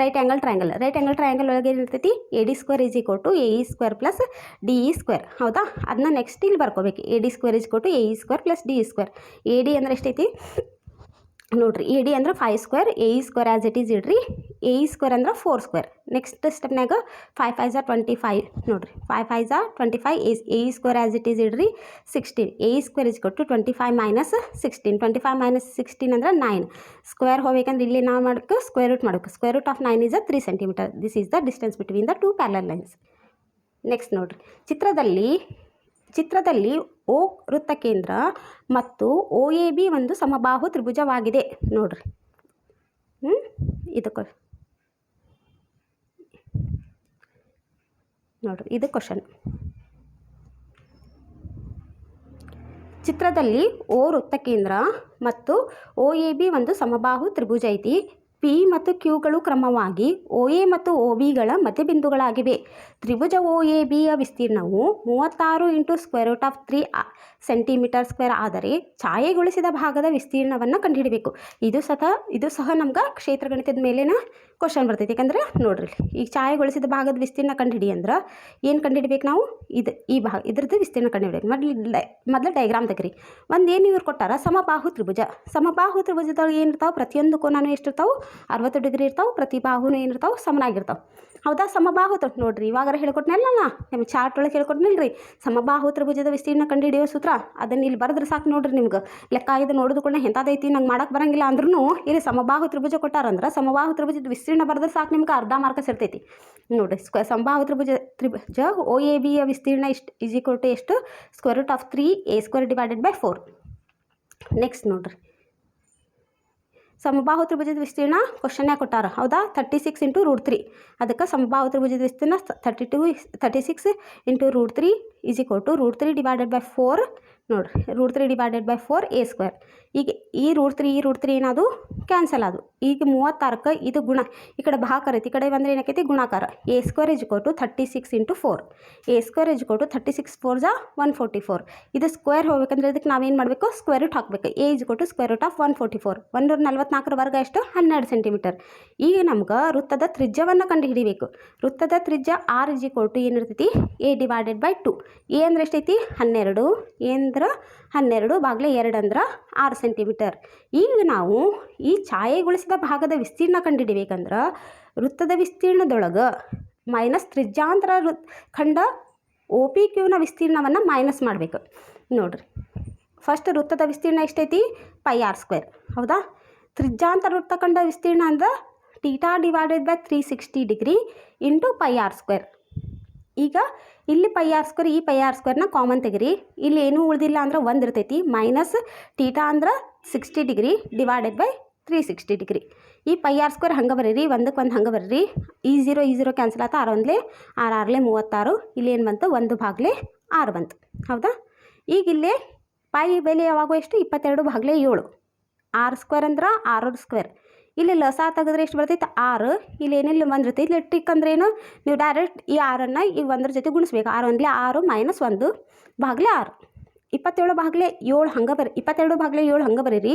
right angle triangle right angle triangle ಒಳಗೆ ಏನಿರ್ತೈತಿ A D square is equal to A E square plus D E square ಹೌದಾ? ಅದನ್ನ ನೆಕ್ಸ್ಟ್ ಇಲ್ಲಿ ಬರ್ಕೋಬೇಕು. A D square is to A E square plus D E square A D ಅಂದ್ರೆ ಎಷ್ಟೈತಿ? ನೋಡ್ರಿ ಎ ಡಿ ಅಂದ್ರೆ five square A square as it is ಇಡ್ರಿ. ಎ ಸ್ಕ್ವೇರ್ ಅಂದ್ರೆ ಫೋರ್ ಸ್ಕ್ವೇರ್ ನೆಕ್ಸ್ಟ್ ಸ್ಟೆಪ್ನಾಗ ಫೈವ್ ಫೈವ್ ಝಾ ಟ್ವೆಂಟಿ ಫೈವ್ ನೋಡಿರಿ five five Jha twenty five as A square as it is ಇಡ್ರಿ ಸಿಕ್ಸ್ಟೀನ್ ಎ ಸ್ಕ್ವೇರ್ ಇಸ್ ಕೊಟ್ಟು twenty five minus sixteen twenty five minus sixteen ಅಂದ್ರೆ ನೈನ್ ಸ್ಕ್ವೇರ್ ಹೋಗ್ಬೇಕಂದ್ರೆ ಇಲ್ಲಿ ನಾವು ಮಾಡೋಕ್ಕೆ ಸ್ಕ್ವೇರ್ ರೂಟ್ ಮಾಡಬೇಕು. Square root of nine is a three centimetre this is the distance between the two parallel lines next ನೋಡಿರಿ, ಚಿತ್ರದಲ್ಲಿ ಚಿತ್ರದಲ್ಲಿ ಓ ವೃತ್ತ ಕೇಂದ್ರ ಮತ್ತು ಒ ಎ ಬಿ ಒಂದು ಸಮಬಾಹು ತ್ರಿಭುಜವಾಗಿದೆ. ನೋಡ್ರಿ. ಹ್ಞೂ ಇದಕ್ಕೆ ನೋಡ್ರಿ, ಇದು ಕ್ವಶನ್. ಚಿತ್ರದಲ್ಲಿ ಓ ವೃತ್ತ ಕೇಂದ್ರ ಮತ್ತು ಒ ಎ ಬಿ ಒಂದು ಸಮಬಾಹು ತ್ರಿಭುಜ ಐತಿ. ಪಿ ಮತ್ತು ಕ್ಯೂಗಳು ಕ್ರಮವಾಗಿ ಒ ಎ ಮತ್ತು ಒ ಬಿಗಳ ಮಧ್ಯಬಿಂದುಗಳಾಗಿವೆ. ತ್ರಿಭುಜ ಓ ಎ ಬಿಯ ವಿಸ್ತೀರ್ಣವು ಮೂವತ್ತಾರು into square root of three centimetre square ಆದರೆ ಛಾಯೆಗೊಳಿಸಿದ ಭಾಗದ ವಿಸ್ತೀರ್ಣವನ್ನು ಕಂಡುಹಿಡಬೇಕು. ಇದು ಸತ, ಇದು ಸಹ ನಮ್ಗೆ ಕ್ಷೇತ್ರಗಣಿತದ ಮೇಲಿನ ಕ್ವಶನ್ ಬರ್ತೈತಿ. ಯಾಕಂದ್ರೆ ನೋಡ್ರಿ ಈಗ ಛಾಯೆಗೊಳಿಸಿದ ಭಾಗದ ವಿಸ್ತೀರ್ಣ ಕಂಡುಹಿಡಿ ಅಂದ್ರೆ ಏನು ಕಂಡುಹಿಡಿಬೇಕು ನಾವು? ಇದು, ಈ ಭಾಗ, ಇದ್ರದ್ದು ವಿಸ್ತೀರ್ಣ ಕಂಡುಹಿಡಬೇಕು. ಮೊದಲು ಮೊದಲು ಡೈಗ್ರಾಮ್ ತೆಗ್ರಿ. ಒಂದು ಏನು ಇವ್ರು ಕೊಟ್ಟಾರ? ಸಮಬಾಹು ತ್ರಿಭುಜ. ಸಮಬಾಹು ತ್ರಿಭುಜದೊಳಗೆ ಏನಿರ್ತಾವೆ ಪ್ರತಿಯೊಂದು ಕೋನೂ ಎಷ್ಟಿರ್ತಾವೆ ಅರವತ್ತು ಡಿಗ್ರಿ ಇರ್ತಾವೆ ಪ್ರತಿ ಬಾಹುನೂ ಏನಿರ್ತಾವೆ ಸಮನಾಗಿರ್ತಾವೆ. ಹೌದಾ? ಸಮಬಾಹು ತೊಟ್ಟು ನೋಡ್ರಿ, ಇವಾಗಾರ ಹೇಳ್ಕೊಟ್ನಲ್ಲ ನಾನು ನಿಮ್ಮ ಚಾರ್ಟ್ ಒಳಗೆ ಹೇಳ್ಕೊಟ್ನಿಲ್ಲ ಸಮಬಾಹು ತ್ರಿಭುಜದ ವಿಸ್ತೀರ್ಣ ಕಂಡುಹಿಡಿಯೋ ಸೂತ್ರ, ಅದನ್ನು ಇಲ್ಲಿ ಬರೆದ್ರೆ ಸಾಕು ನೋಡ್ರಿ ನಿಮ್ಗೆ. ಲೆಕ್ಕ ಇದು ನೋಡಿದ್ಕೊಳ್ಳೆ ಎಂಥದೈತಿ ನಂಗೆ ಮಾಡಕ್ಕೆ ಬರಂಗಿಲ್ಲ ಅಂದ್ರೂ ಇಲ್ಲಿ ಸಮಬಾಹು ತ್ರಿಭುಜ ಕೊಟ್ಟಾರಂದ್ರೆ ಸಮಬಾಹು ತ್ರಿಭುಜದ ವಿಸ್ತೀರ್ಣ ಬರೆದ್ರೆ ಸಾಕು ನಿಮ್ಗೆ ಅರ್ಧ ಮಾರ್ಕ ಸಿರ್ತೈತಿ ನೋಡಿರಿ ಸ್ಕ್ವ ಸಮಬಾಹು ತ್ರಿಭುಜ ತ್ರಿಭುಜ ಓ ಎ ಬಿಯ ವಿಸ್ತೀರ್ಣ ಇಷ್ಟು ಈಸ್ ಈಕ್ವಲ್ ಟು ಎಷ್ಟು? Square root of three A square divided by four next ನೋಡ್ರಿ. ಸಮಬಾಹು ತ್ರಿಭುಜದ ವಿಸ್ತೀರ್ಣ ಕ್ವಶನ್ನೇ ಕೊಟ್ಟಾರ? ಹೌದಾ? Thirty six into root three ಅದಕ್ಕೆ ಸಮಬಾಹು ತ್ರಿಭುಜದ ವಿಸ್ತೀರ್ಣ thirty two thirty six into root three is equal to root three divided by four ನೋಡಿರಿ root three divided by four A square ಈಗ ಈ ರೂಟ್ ತ್ರೀ ಈ ರೂಟ್ ತ್ರೀ ಏನದು? ಕ್ಯಾನ್ಸಲ್ ಅದು ಈಗ ಮೂವತ್ತಾರಕ್ಕೆ ಇದು ಗುಣ. ಈ ಕಡೆ ಭಾಕಾರ ಐತಿ, ಈ ಕಡೆ ಬಂದರೆ ಏನಾಕೈತಿ? ಗುಣಾಕಾರ. A square is to thirty six into four A square is ಕೊಟ್ಟು ಥರ್ಟಿ ಸಿಕ್ಸ್ ಫೋರ್ ಜಾ ಒನ್ ಫೋರ್ಟಿ ಫೋರ್ ಇದು ಸ್ಕ್ವೇರ್ ಹೋಗ್ಬೇಕಂದ್ರೆ ಇದಕ್ಕೆ ನಾವೇನು ಮಾಡಬೇಕು? ಸ್ಕ್ವೇರ್ ರೂಟ್ ಹಾಕಬೇಕು. ಎ ಇಜ್ ಕೊಟ್ಟು square root of one forty four ಒಂದೂರ ನಲ್ವತ್ನಾಲ್ಕರ ವರ್ಗ ಎಷ್ಟು? ಹನ್ನೆರಡು ಸೆಂಟಿಮೀಟರ್ ಈಗ ನಮ್ಗೆ ವೃತ್ತದ ತ್ರಿಜ್ಯವನ್ನು ಕಂಡುಹಿಡಿಬೇಕು. ವೃತ್ತದ ತ್ರಿಜ್ಯ ಆರ್ ಇಜ್ ಕೊಟ್ಟು ಏನಿರ್ತೈತಿ? A divided by two A ಅಂದ್ರೆ ಎಷ್ಟೈತಿ? ಹನ್ನೆರಡು. ಎ ಅಂದ್ರೆ ಹನ್ನೆರಡು ಬಾಗ್ಲೆ ಎರಡು ಅಂದ್ರೆ ಆರು ಸೆಂಟಿಮೀಟರ್ ಈಗ ನಾವು ಈ ಛಾಯೆಗೊಳಿಸಿದ ಭಾಗದ ವಿಸ್ತೀರ್ಣ ಕಂಡುಹಿಡಿಬೇಕಂದ್ರೆ ವೃತ್ತದ ವಿಸ್ತೀರ್ಣದೊಳಗೆ ಮೈನಸ್ ತ್ರಿಜ್ಯಾಂತರ ಖಂಡ ಒ ಪಿ ಕ್ಯೂನ ವಿಸ್ತೀರ್ಣವನ್ನು ಮೈನಸ್ ಮಾಡಬೇಕು. ನೋಡ್ರಿ ಫಸ್ಟ್ ವೃತ್ತದ ವಿಸ್ತೀರ್ಣ ಎಷ್ಟೈತಿ? ಪೈ ಆರ್ ಸ್ಕ್ವೇರ್ ಹೌದಾ? ತ್ರಿಜ್ಯಾಂತರ ವೃತ್ತಖಂಡ ವಿಸ್ತೀರ್ಣ ಅಂದ್ರೆ theta divided by three sixty degree into pi R square ಈಗ ಇಲ್ಲಿ ಪೈ ಆರ್ ಸ್ಕ್ವೇರ್ ಈ ಪೈ ಆರ್ ಸ್ಕ್ವೇರ್ನ ಕಾಮನ್ ತೆಗಿರಿ. ಇಲ್ಲಿ ಏನೂ ಉಳಿದಿಲ್ಲ ಅಂದ್ರೆ ಒಂದು ಇರ್ತೈತಿ. ಮೈನಸ್ ಟೀಟಾ ಅಂದ್ರೆ sixty degree divided by three sixty degree ಈ ಪೈ ಆರ್ ಸ್ಕ್ವೇರ್ ಹಂಗೆ ಬರೀರಿ ಒಂದಕ್ಕೆ ಒಂದು ಹಂಗೆ ಬರ್ರಿ. ಈ ಝೀರೋ ಈ ಝೀರೋ ಕ್ಯಾನ್ಸಲ್ ಆತ, ಆರು ಒಂದ್ಲೆ, ಆರು ಆರ್ಲೆ ಮೂವತ್ತಾರು. ಇಲ್ಲಿ ಏನು ಬಂತು? ಒಂದು ಭಾಗಲೆ ಆರು ಬಂತು. ಹೌದಾ? ಈಗ ಇಲ್ಲಿ ಪೈ ಬೆಲೆ ಯಾವಾಗೋ ಎಷ್ಟು? ಇಪ್ಪತ್ತೆರಡು ಭಾಗಲೆ ಏಳು. ಆರು ಸ್ಕ್ವೇರ್ ಅಂದ್ರೆ ಆರು ಸ್ಕ್ವೇರ್ ಇಲ್ಲಿ ಲಸ ತೆಗೆದ್ರೆ ಎಷ್ಟು ಬರ್ತೈತೆ? ಆರು. ಇಲ್ಲಿ ಏನಿಲ್ಲ ಒಂದು ಇರ್ತೈತೆ ಇಲ್ಲಿ ಟಿಕ್ ಅಂದ್ರೆ ಏನು? ನೀವು ಡೈರೆಕ್ಟ್ ಈ ಆರನ್ನು ಈ ಒಂದರ ಜೊತೆ ಗುಣಿಸ್ಬೇಕು. ಆರು ಒಂದ್ಲೆ ಆರು ಮೈನಸ್ ಒಂದು ಬಾಗಿಲೆ ಆರು. ಇಪ್ಪತ್ತೇಳು ಬಾಗಿಲೆ ಏಳು ಹಂಗೆ ಬರಿ ಇಪ್ಪತ್ತೆರಡು ಬಾಗಿಲೆ ಏಳು ಹಂಗೆ ಬರೀರಿ.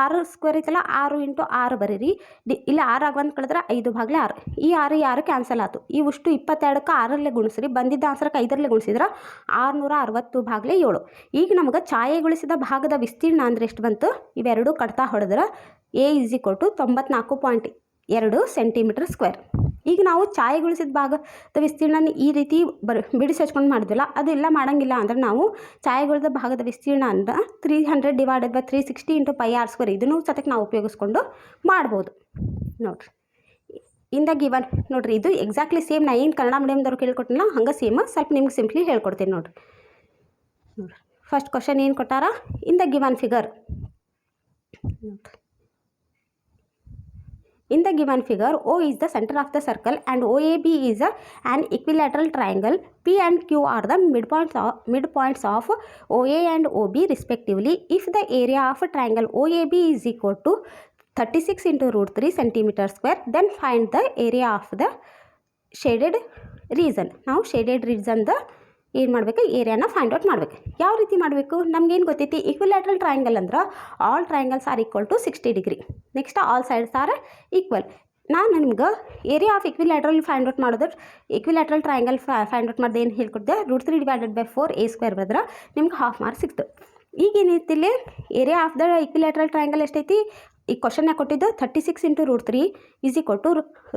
ಆರು ಸ್ಕ್ವೇರ್ ಐತಲ್ಲ, ಆರು ಇಂಟು ಆರು ಬರೀರಿ. ಡಿ, ಇಲ್ಲಿ ಆರು ಆಗ ಒಂದು ಕಳೆದ್ರೆ ಐದು ಬಾಗಿಲೆ ಆರು. ಈ ಆರು ಈ ಆರು ಕ್ಯಾನ್ಸಲ್ ಆಯ್ತು ಇವುಷ್ಟು ಇಪ್ಪತ್ತೆರಡಕ್ಕೆ ಆರಲ್ಲೇ ಗುಣಿಸ್ರಿ. ಬಂದಿದ್ದ ಆನ್ಸರ್ಕ್ಕೆ ಐದರಲ್ಲೇ ಗುಣಿಸಿದ್ರೆ ಆರುನೂರ ಅರವತ್ತು ಬಾಗಿಲೆ ಏಳು. ಈಗ ನಮ್ಗೆ ಛಾಯೆಗೊಳಿಸಿದ ಭಾಗದ ವಿಸ್ತೀರ್ಣ ಅಂದ್ರೆ ಎಷ್ಟು ಬಂತು? ಇವೆರಡೂ ಕಡ್ತಾ ಹೊಡೆದ್ರೆ ಎ ಇಸ್ ಈಕ್ವಲ್ ಟು ತೊಂಬತ್ನಾಲ್ಕು ಪಾಯಿಂಟ್ ಎರಡು ಸೆಂಟಿಮೀಟರ್ ಸ್ಕ್ವೇರ್ ಈಗ ನಾವು ಛಾಯೆಗೊಳಿಸಿದ ಭಾಗದ ವಿಸ್ತೀರ್ಣನ ಈ ರೀತಿ ಬರ್ ಬಿಡಿಸಿ ಹಚ್ಕೊಂಡು ಮಾಡಿದ್ವಲ್ಲ, ಅದೆಲ್ಲ ಮಾಡೋಂಗಿಲ್ಲ ಅಂದ್ರೆ ನಾವು ಛಾಯೆಗೊಳಿಸಿದ ಭಾಗದ ವಿಸ್ತೀರ್ಣ ಅಂದ್ರೆ three hundred divided by three sixty into pi R square ಇದನ್ನು ಸತಕ್ಕೆ ನಾವು ಉಪಯೋಗಿಸ್ಕೊಂಡು ಮಾಡ್ಬೋದು. ನೋಡಿರಿ. ಇಂದ ಗಿವನ್ ನೋಡಿರಿ, ಇದು ಎಕ್ಸಾಕ್ಟ್ಲಿ ಸೇಮ್ ನಾ ಏನು ಕನ್ನಡ ಮೀಡಿಯಮ್ದವ್ರು ಕೇಳ್ಕೊಟ್ಟಿಲ್ಲ, ಹಂಗೆ ಸೇಮ್ ಸ್ವಲ್ಪ ನಿಮ್ಗೆ ಸಿಂಪ್ಲಿ ಹೇಳ್ಕೊಡ್ತೀನಿ ನೋಡಿರಿ. ನೋಡಿರಿ. ಫಸ್ಟ್ ಕ್ವಶನ್ ಏನು ಕೊಟ್ಟಾರ? ಇನ್ ದ ಗಿವನ್ ಫಿಗರ್ ನೋಡಿರಿ. In the given figure, O is the center of the circle and OAB is a, an equilateral triangle. P and Q are the midpoints of, midpoints of OA and OB respectively. If the area of a triangle OAB is equal to 36 into root 3 centimeter square, then find the area of the shaded region. Now shaded region the ಏನು ಮಾಡಬೇಕು? ಏರಿಯಾನ ಫೈಂಡ್ ಔಟ್ ಮಾಡಬೇಕು. ಯಾವ ರೀತಿ ಮಾಡಬೇಕು? ನಮ್ಗೇನು ಗೊತ್ತೈತಿ? ಈಕ್ವಿಲ್ಯಾಟ್ರಲ್ ಟ್ರಯಾಂಗಲ್ ಅಂದ್ರೆ all triangles are equal to sixty degree next all sides are equal ನಾನು ನಿಮ್ಗೆ area of equilateral find out ಮಾಡೋದು ಇಕ್ವಿಲ್ಯಾಟ್ರಲ್ ಟ್ರಯಾಂಗಲ್ ಫೈಂಡ್ ಔಟ್ ಮಾಡಿದೆ ಏನು ಹೇಳ್ಕೊಡ್ದೆ? Root three divided by four A square ಬರೆದ್ರೆ ನಿಮ್ಗೆ ಹಾಫ್ ಮಾರ್ಕ್ ಸಿಕ್ತು ಈಗ ಏನೈತಿ ಇಲ್ಲಿ? Area of the equilateral triangle ಎಷ್ಟೈತಿ? ಈ ಕ್ವಶನ್ನ ಕೊಟ್ಟಿದ್ದು thirty six into root three is equal to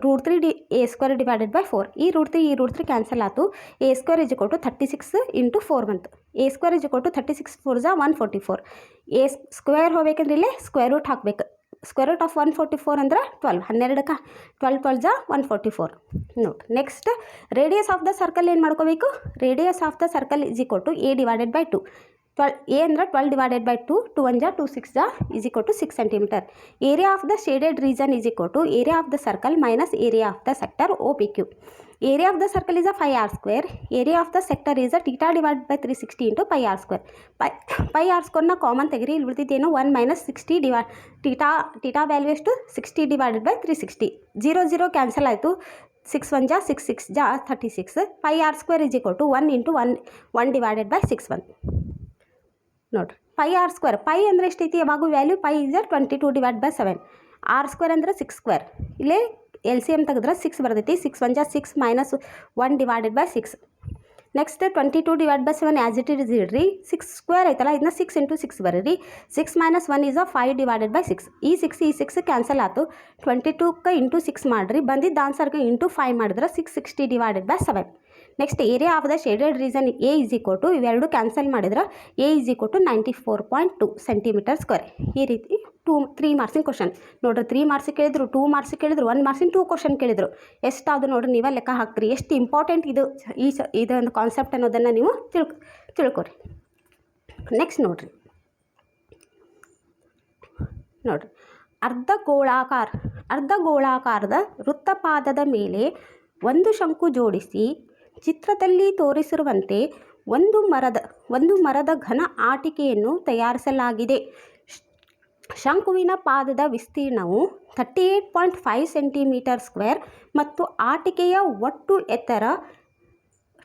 root three D A square divided by four ಈ ರೂಟ್ ತ್ರೀ ಈ ರೂಟ್ ತ್ರೀ ಕ್ಯಾನ್ಸಲ್ ಆಯಿತು. ಎ ಸ್ಕ್ವೇರ್ ಇಸ್ ಕೊಟ್ಟು ಥರ್ಟಿ ಸಿಕ್ಸ್ ಇಂಟು ಫೋರ್ ಬಂತು. ಎ ಸ್ಕ್ವೇರ್ ಇಸ್ ಕೊಟ್ಟು ಥರ್ಟಿ ಸಿಕ್ಸ್ ಫೋರ್ ಜಾ one forty four A square ಹೋಗ್ಬೇಕಂದ್ರೆ ಇಲ್ಲೇ ಸ್ಕ್ವೇರ್ ರೂಟ್ ಹಾಕಬೇಕು. Square root of one forty four ಅಂದ್ರೆ ಟ್ವೆಲ್ವ್ ಹನ್ನೆರಡಕ್ಕೆ. ಟ್ವೆಲ್ ಟ್ವೆಲ್ ಜಾ one forty four note next radius of the circle ಏನು ಮಾಡ್ಕೋಬೇಕು? Radius of the circle is ಕೊಟ್ಟು A divided by two twelve A ಅಂದ್ರೆ twelve divided by two two one ಜಾ ಟು ಸಿಕ್ಸ್ ಜಾ is equal to six centimetre area of the shaded region is equal to area of the circle minus area of the sector O P Q area of the circle is a 5 r square area of the sector is a theta divided by 360 into pi r square pi pi R ಸ್ಕ್ವೇರ್ನ common ತೆಗಿರಿ ಇಲ್ಲಿ ಉಳಿದಿದ್ದೇನು one minus sixty divide theta theta value ಎಷ್ಟು sixty divided by three sixty zero zero cancel ಆಯಿತು ಸಿಕ್ಸ್ ಒನ್ ಜಾ ಸಿಕ್ಸ್ ಸಿಕ್ಸ್ ಜಾ thirty six pi R square is equal to one into one one divided by six one ನೋಡಿರಿ. ಪೈ ಆರ್ ಸ್ಕ್ವೇರ್ ಪೈ ಅಂದರೆ ಎಷ್ಟೈತಿ ಯಾವಾಗೂ value pi is twenty two divide by seven R square ಅಂದರೆ ಸಿಕ್ಸ್ ಸ್ಕ್ವೇರ್ ಇಲ್ಲೇ ಎಲ್ ಸಿ ಎಂ ತೆಗೆದ್ರೆ ಸಿಕ್ಸ್ ಬರ್ತೈತಿ. ಸಿಕ್ಸ್ ಒನ್ ಜಾ six minus one divided by six next twenty two divide by seven as it is ಇಡ್ರಿ ಸಿಕ್ಸ್ ಸ್ಕ್ವೇರ್ ಐತಲ್ಲ? ಇದನ್ನ ಸಿಕ್ಸ್ ಇಂಟು ಸಿಕ್ಸ್ ಬರೀರಿ. Six minus one is a five divided by six ಈ ಸಿಕ್ಸ್ ಈ ಸಿಕ್ಸ್ ಕ್ಯಾನ್ಸಲ್ ಆಯ್ತು ಟ್ವೆಂಟಿ ಟೂಕ್ಕೆ ಇಂಟು ಸಿಕ್ಸ್ ಮಾಡಿರಿ. ಬಂದಿದ್ದ ಆನ್ಸರ್ಗೆ ಇಂಟು ಫೈವ್ ಮಾಡಿದ್ರೆ six sixty divided by seven next area of the shaded reason A is equal to ಇವೆರಡು ಕ್ಯಾನ್ಸಲ್ ಮಾಡಿದ್ರೆ A is equal to ninety four point two centimetre square ಈ ರೀತಿ ಟೂ ತ್ರೀ ಮಾರ್ಕ್ಸಿನ ಕ್ವಶನ್ ನೋಡ್ರಿ ತ್ರೀ ಮಾರ್ಕ್ಸ್ ಕೇಳಿದ್ರು ಟೂ ಮಾರ್ಕ್ಸ್ ಕೇಳಿದ್ರು ಒನ್ ಮಾರ್ಕ್ಸಿನ ಟೂ ಕ್ವಶನ್ ಕೇಳಿದ್ರು. ಎಷ್ಟಾದ್ರು ನೋಡ್ರಿ, ನೀವೇ ಲೆಕ್ಕ ಹಾಕ್ರಿ ಎಷ್ಟು ಇಂಪಾರ್ಟೆಂಟ್ ಇದು, ಈ ಸ ಇದೊಂದು ಕಾನ್ಸೆಪ್ಟ್ ಅನ್ನೋದನ್ನು ನೀವು ತಿಳ್ಕೊ, ತಿಳ್ಕೊರಿ. ನೆಕ್ಸ್ಟ್ ನೋಡ್ರಿ. ನೋಡ್ರಿ, ಅರ್ಧ ಗೋಳಾಕಾರ, ಅರ್ಧ ಗೋಳಾಕಾರದ ವೃತ್ತಪಾದದ ಮೇಲೆ ಒಂದು ಶಂಕು ಜೋಡಿಸಿ ಚಿತ್ರದಲ್ಲಿ ತೋರಿಸಿರುವಂತೆ ಒಂದು ಮರದ ಒಂದು ಮರದ ಘನ ಆಟಿಕೆಯನ್ನು ತಯಾರಿಸಲಾಗಿದೆ. ಶಂಕುವಿನ ಪಾದದ ವಿಸ್ತೀರ್ಣವು thirty eight point five centimetre square ಮತ್ತು ಆಟಿಕೆಯ ಒಟ್ಟು ಎತ್ತರ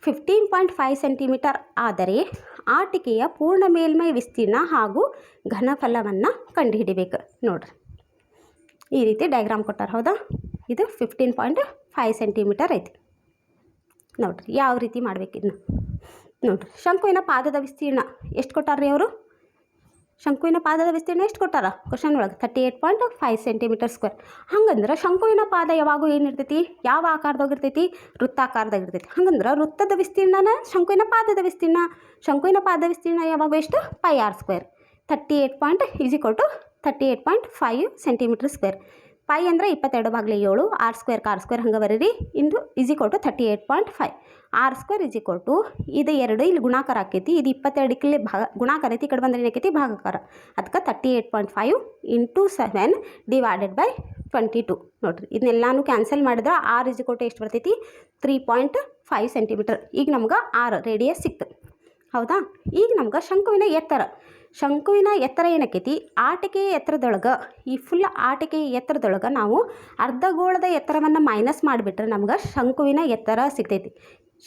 ಫಿಫ್ಟೀನ್ ಪಾಯಿಂಟ್ ಫೈವ್ ಸೆಂಟಿಮೀಟರ್ ಆದರೆ ಆಟಿಕೆಯ ಪೂರ್ಣ ಮೇಲ್ಮೈ ವಿಸ್ತೀರ್ಣ ಹಾಗೂ ಘನಫಲವನ್ನು ಕಂಡುಹಿಡಿಬೇಕು. ನೋಡ್ರಿ. ಈ ರೀತಿ ಡಯಾಗ್ರಾಮ್ ಕೊಟ್ಟಾರ, ಹೌದಾ? ಇದು ಫಿಫ್ಟೀನ್ ಪಾಯಿಂಟ್ ಫೈವ್ ಸೆಂಟಿಮೀಟರ್ ಐತಿ. ನೋಡ್ರಿ ಯಾವ ರೀತಿ ಮಾಡ್ಬೇಕು ಇದನ್ನ. ನೋಡ್ರಿ ಶಂಕುವಿನ ಪಾದದ ವಿಸ್ತೀರ್ಣ. ಎಷ್ಟು ಕೊಟ್ಟಾರ್ರಿ ಅವರು? ಶಂಕುವಿನ ಪಾದದ ವಿಸ್ತೀರ್ಣ ಎಷ್ಟು ಕೊಟ್ಟಾರ? ಕ್ವಶನ್ ಒಳಗೆ thirty eight point five centimetre square ಹಂಗಂದ್ರೆ ಶಂಕುವಿನ ಪಾದ ಯಾವಾಗೂ ಏನಿರ್ತೈತಿ ಯಾವ ಆಕಾರದಾಗಿರ್ತೈತಿ ಇರ್ತೈತಿ? ಹಂಗಂದ್ರೆ ವೃತ್ತದ ವಿಸ್ತೀರ್ಣನ ಶಂಕುವಿನ ಪಾದದ ವಿಸ್ತೀರ್ಣ. ಶಂಕುವಿನ ಪಾದ ವಿಸ್ತೀರ್ಣ ಯಾವಾಗ ಎಷ್ಟು? Pi R square thirty eight point is equal to thirty eight point five centimetre square pi ಅಂದರೆ ಇಪ್ಪತ್ತೆರಡು ಬಾಗಿಲೆ ಏಳು ಆರ್ ಸ್ಕ್ವೇರ್ ಕಾರ್ ಸ್ಕ್ವೇರ್ ಹಂಗೆ ಬರೀರಿ. ಇಂದು is equal to thirty eight point five R square is equal to ಇದು ಎರಡು, ಇಲ್ಲಿ ಗುಣಾಕಾರ ಆಕೈತಿ. ಇದು ಇಪ್ಪತ್ತೆರಡಕ್ಕೆ ಭಾಗ, ಗುಣಾಕಾರ ಐತಿ ಕಡೆ ಬಂದ್ರೆ ಏನಾಕೈತಿ? ಭಾಗಾಕಾರ. ಅದಕ್ಕೆ thirty eight point five into seven divided by twenty two ನೋಡಿರಿ ಇದನ್ನೆಲ್ಲಾನು ಕ್ಯಾನ್ಸಲ್ ಮಾಡಿದ್ರೆ ಆರ್ ಇಜಿಕೋ ಟು ಎಷ್ಟು ಬರ್ತೈತಿ? ತ್ರೀ ಪಾಯಿಂಟ್ ಫೈವ್ ಸೆಂಟಿಮೀಟರ್ ಈಗ ನಮ್ಗೆ ಆರ್ ರೇಡಿಯಸ್ ಸಿಕ್ತು. ಹೌದಾ? ಈಗ ನಮ್ಗೆ ಶಂಕುವಿನ ಎತ್ತರ ಶಂಕುವಿನ ಎತ್ತರ ಏನಕ್ಕೈತಿ? ಆಟಿಕೆಯ ಎತ್ತರದೊಳಗೆ, ಈ ಫುಲ್ ಆಟಿಕೆಯ ಎತ್ತರದೊಳಗೆ ನಾವು ಅರ್ಧ ಗೋಳದ ಎತ್ತರವನ್ನು ಮೈನಸ್ ಮಾಡಿಬಿಟ್ರೆ ನಮ್ಗೆ ಶಂಕುವಿನ ಎತ್ತರ ಸಿಗ್ತೈತಿ.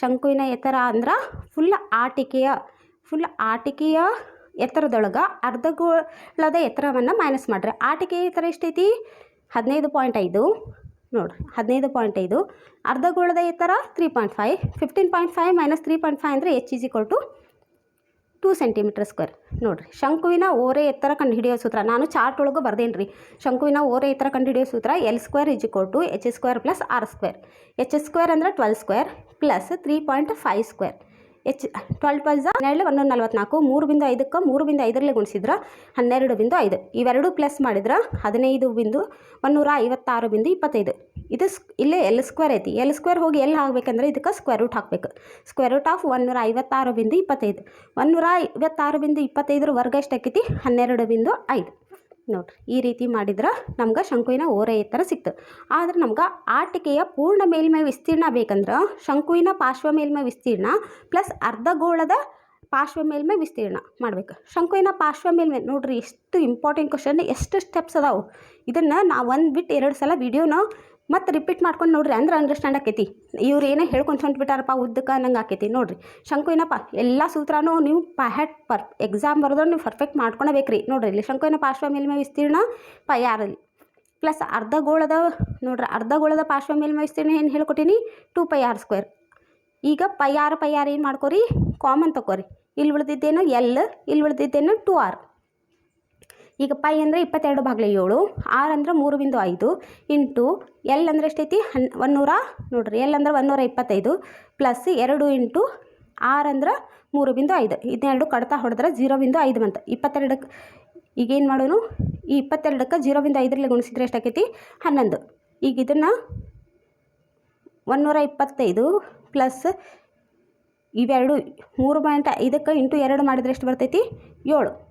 ಶಂಕುವಿನ ಎತ್ತರ ಅಂದ್ರೆ ಫುಲ್ ಆಟಿಕೆಯ ಫುಲ್ ಆಟಿಕೆಯ ಎತ್ತರದೊಳಗೆ ಅರ್ಧಗೋಳದ ಎತ್ತರವನ್ನು ಮೈನಸ್ ಮಾಡ್ರೆ. ಆಟಿಕೆಯ ಎತ್ತರ ಎಷ್ಟೈತಿ? ಹದಿನೈದು ಪಾಯಿಂಟ್ ಐದು. ನೋಡಿರಿ, ಹದಿನೈದು ಪಾಯಿಂಟ್ ಐದು. ಅರ್ಧಗೋಳದ ಎತ್ತರ three point five fifteen point five minus three point five ಅಂದರೆ H is equal to centimetre square. ನೋಡಿರಿ, ಶಂಕುವಿನ ಓರೆ ಎತ್ತರ ಕಂಡುಹಿಡಿಯೋ ಸೂತ್ರ. ನಾನು ಚಾರ್ಟ್ ಒಳಗೆ ಬರ್ದೇನು ರೀ ಶಂಕುವಿನ ಓರೆ ಎತ್ತರ ಕಂಡುಹಿಡಿಯೋ ಸೂತ್ರ L square is to H square plus R square. H square ಅಂದರೆ twelve square plus three point five square. H twelve twelve ಜಾ ಹನ್ನೆರಡು ಒಂದೊಂದು ನಲ್ವತ್ನಾಲ್ಕು, ಮೂರು ಬಿಂದು ಐದಕ್ಕೆ ಮೂರು ಬಿಂದು ಐದರಲ್ಲಿ ಗುಣಿಸಿದ್ರೆ ಹನ್ನೆರಡು ಬಿಂದು ಐದು. ಇವೆರಡು ಪ್ಲಸ್ ಮಾಡಿದ್ರೆ ಹದಿನೈದು ಬಿಂದು ಒಂದೂರ ಐವತ್ತಾರು ಬಿಂದು ಇಪ್ಪತ್ತೈದು. ಇದು ಇಲ್ಲೇ ಎಲ್ ಸ್ಕ್ವೇರ್ ಐತಿ. ಎಲ್ ಸ್ಕ್ವೇರ್ ಹೋಗಿ ಎಲ್ಲಿ ಹಾಕ್ಬೇಕಂದ್ರೆ ಇದಕ್ಕೆ ಸ್ಕ್ವೇರ್ ರೂಟ್ ಹಾಕಬೇಕು. ಸ್ಕ್ವೇರ್ ರೂಟ್ ಆಫ್ ಒನ್ನೂರ ಐವತ್ತಾರು ಬಿಂದು ಇಪ್ಪತ್ತೈದು. ಒಂದೂರ ಐವತ್ತಾರು ಬಿಂದು ಇಪ್ಪತ್ತೈದರ ವರ್ಗ ಎಷ್ಟಾಕೈತಿ ಹನ್ನೆರಡು ಬಿಂದು ಐದು. ನೋಡ್ರಿ, ಈ ರೀತಿ ಮಾಡಿದ್ರೆ ನಮ್ಗೆ ಶಂಕುವಿನ ಓರೆ ಎತ್ತರ ಸಿಕ್ತು. ಆದ್ರೆ ನಮ್ಗೆ ಆಟಿಕೆಯ ಪೂರ್ಣ ಮೇಲ್ಮೈ ವಿಸ್ತೀರ್ಣ ಬೇಕಂದ್ರೆ ಶಂಕುವಿನ ಪಾರ್ಶ್ವ ಮೇಲ್ಮೈ ವಿಸ್ತೀರ್ಣ ಪ್ಲಸ್ ಅರ್ಧಗೋಳದ ಪಾರ್ಶ್ವ ಮೇಲ್ಮೈ ವಿಸ್ತೀರ್ಣ ಮಾಡ್ಬೇಕು. ಶಂಕುವಿನ ಪಾರ್ಶ್ವ ಮೇಲ್ಮೈ ನೋಡ್ರಿ, ಎಷ್ಟು ಇಂಪಾರ್ಟೆಂಟ್ ಕ್ವಶನ್ ಎಷ್ಟು ಸ್ಟೆಪ್ಸ್ ಅದಾವೆ. ಇದನ್ನು ನಾವು ಒಂದು ಬಿಟ್ಟು ಎರಡು ಸಲ ವಿಡಿಯೋನ ಮತ್ತೆ ರಿಪೀಟ್ ಮಾಡ್ಕೊಂಡು ನೋಡ್ರಿ ಅಂದ್ರೆ ಅಂಡರ್ಸ್ಟ್ಯಾಂಡ್ ಆಕೈತಿ. ಇವ್ರು ಏನೇ ಹೇಳ್ಕೊಂಡು ಹೊಂಟ್ಬಿಟ್ಟಾರಪ್ಪ ಉದ್ದಕ್ಕೆ ನಂಗೆ ಆಕೈತಿ. ನೋಡ್ರಿ, ಶಂಕು ಏನಪ್ಪ, ಎಲ್ಲ ಸೂತ್ರನೂ ನೀವು ಹ್ಯಾಟ್ ಪರ್ ಎಕ್ಸಾಮ್ ಬರೋದ್ರೆ ನೀವು ಪರ್ಫೆಕ್ಟ್ ಮಾಡ್ಕೊಳಬೇಕು ರೀ ನೋಡ್ರಿ, ಇಲ್ಲಿ ಶಂಕುವಿನ ಪಾರ್ಶ್ವ ಮೇಲ್ಮೈ ವಿಸ್ತೀರ್ಣ ಪೈ ಯಾರಲ್ಲಿ ಪ್ಲಸ್ ಅರ್ಧಗೋಳದ, ನೋಡ್ರಿ ಅರ್ಧ ಗೋಳದ ಪಾರ್ಶ್ವ ಮೇಲ್ಮೈ ವಿಸ್ತೀರ್ಣ ಏನು ಹೇಳ್ಕೊಟ್ಟಿನಿ? ಟು ಪೈ ಆರ್ ಸ್ಕ್ವೇರ್ ಈಗ ಪೈ ಆರ್ ಪೈ ಆರ್ ಏನು ಮಾಡ್ಕೋರಿ? ಕಾಮನ್ ತಗೋರಿ ಇಲ್ಲಿ ಉಳಿದಿದ್ದೇನು ಎಲ್ ಇಲ್ಲಿ ಉಳಿದಿದ್ದೇನು ಟು ಆರ್ ಈಗ ಪೈ ಅಂದರೆ ಇಪ್ಪತ್ತೆರಡು ಬಾಗಿಲು ಏಳು, ಆರ್ ಅಂದ್ರೆ ಮೂರು ಬಿಂದು ಐದು, ಇಂಟು ಎಲ್ ಅಂದರೆ ಎಷ್ಟೈತಿ? ಹನ್ ಒನ್ನೂರ ನೋಡ್ರಿ, ಎಲ್ ಅಂದ್ರೆ ಒನ್ನೂರ ಇಪ್ಪತ್ತೈದು, ಪ್ಲಸ್ ಎರಡು ಇಂಟು ಆರ್ ಅಂದ್ರೆ ಮೂರು ಬಿಂದು ಐದು. ಇದನ್ನೆರಡು ಕಡ್ತಾ ಹೊಡೆದ್ರೆ ಜೀರೋ ಬಿಂದು ಐದು ಬಂತು. ಇಪ್ಪತ್ತೆರಡಕ್ಕೆ ಈಗೇನು ಮಾಡೋನು? ಈ ಇಪ್ಪತ್ತೆರಡಕ್ಕೆ ಜೀರೋ ಬಿಂದು ಐದರಲ್ಲಿ ಗುಣಿಸಿದ್ರೆ ಎಷ್ಟಾಕೈತಿ? ಹನ್ನೊಂದು. ಈಗ ಇದನ್ನು ಒನ್ನೂರ ಇಪ್ಪತ್ತೈದು ಪ್ಲಸ್ ಇವೆರಡು, ಮೂರು ಪಾಯಿಂಟ್ ಐದಕ್ಕೆ ಇಂಟು ಎರಡು ಮಾಡಿದ್ರೆ ಎಷ್ಟು ಬರ್ತೈತಿ? ಏಳು.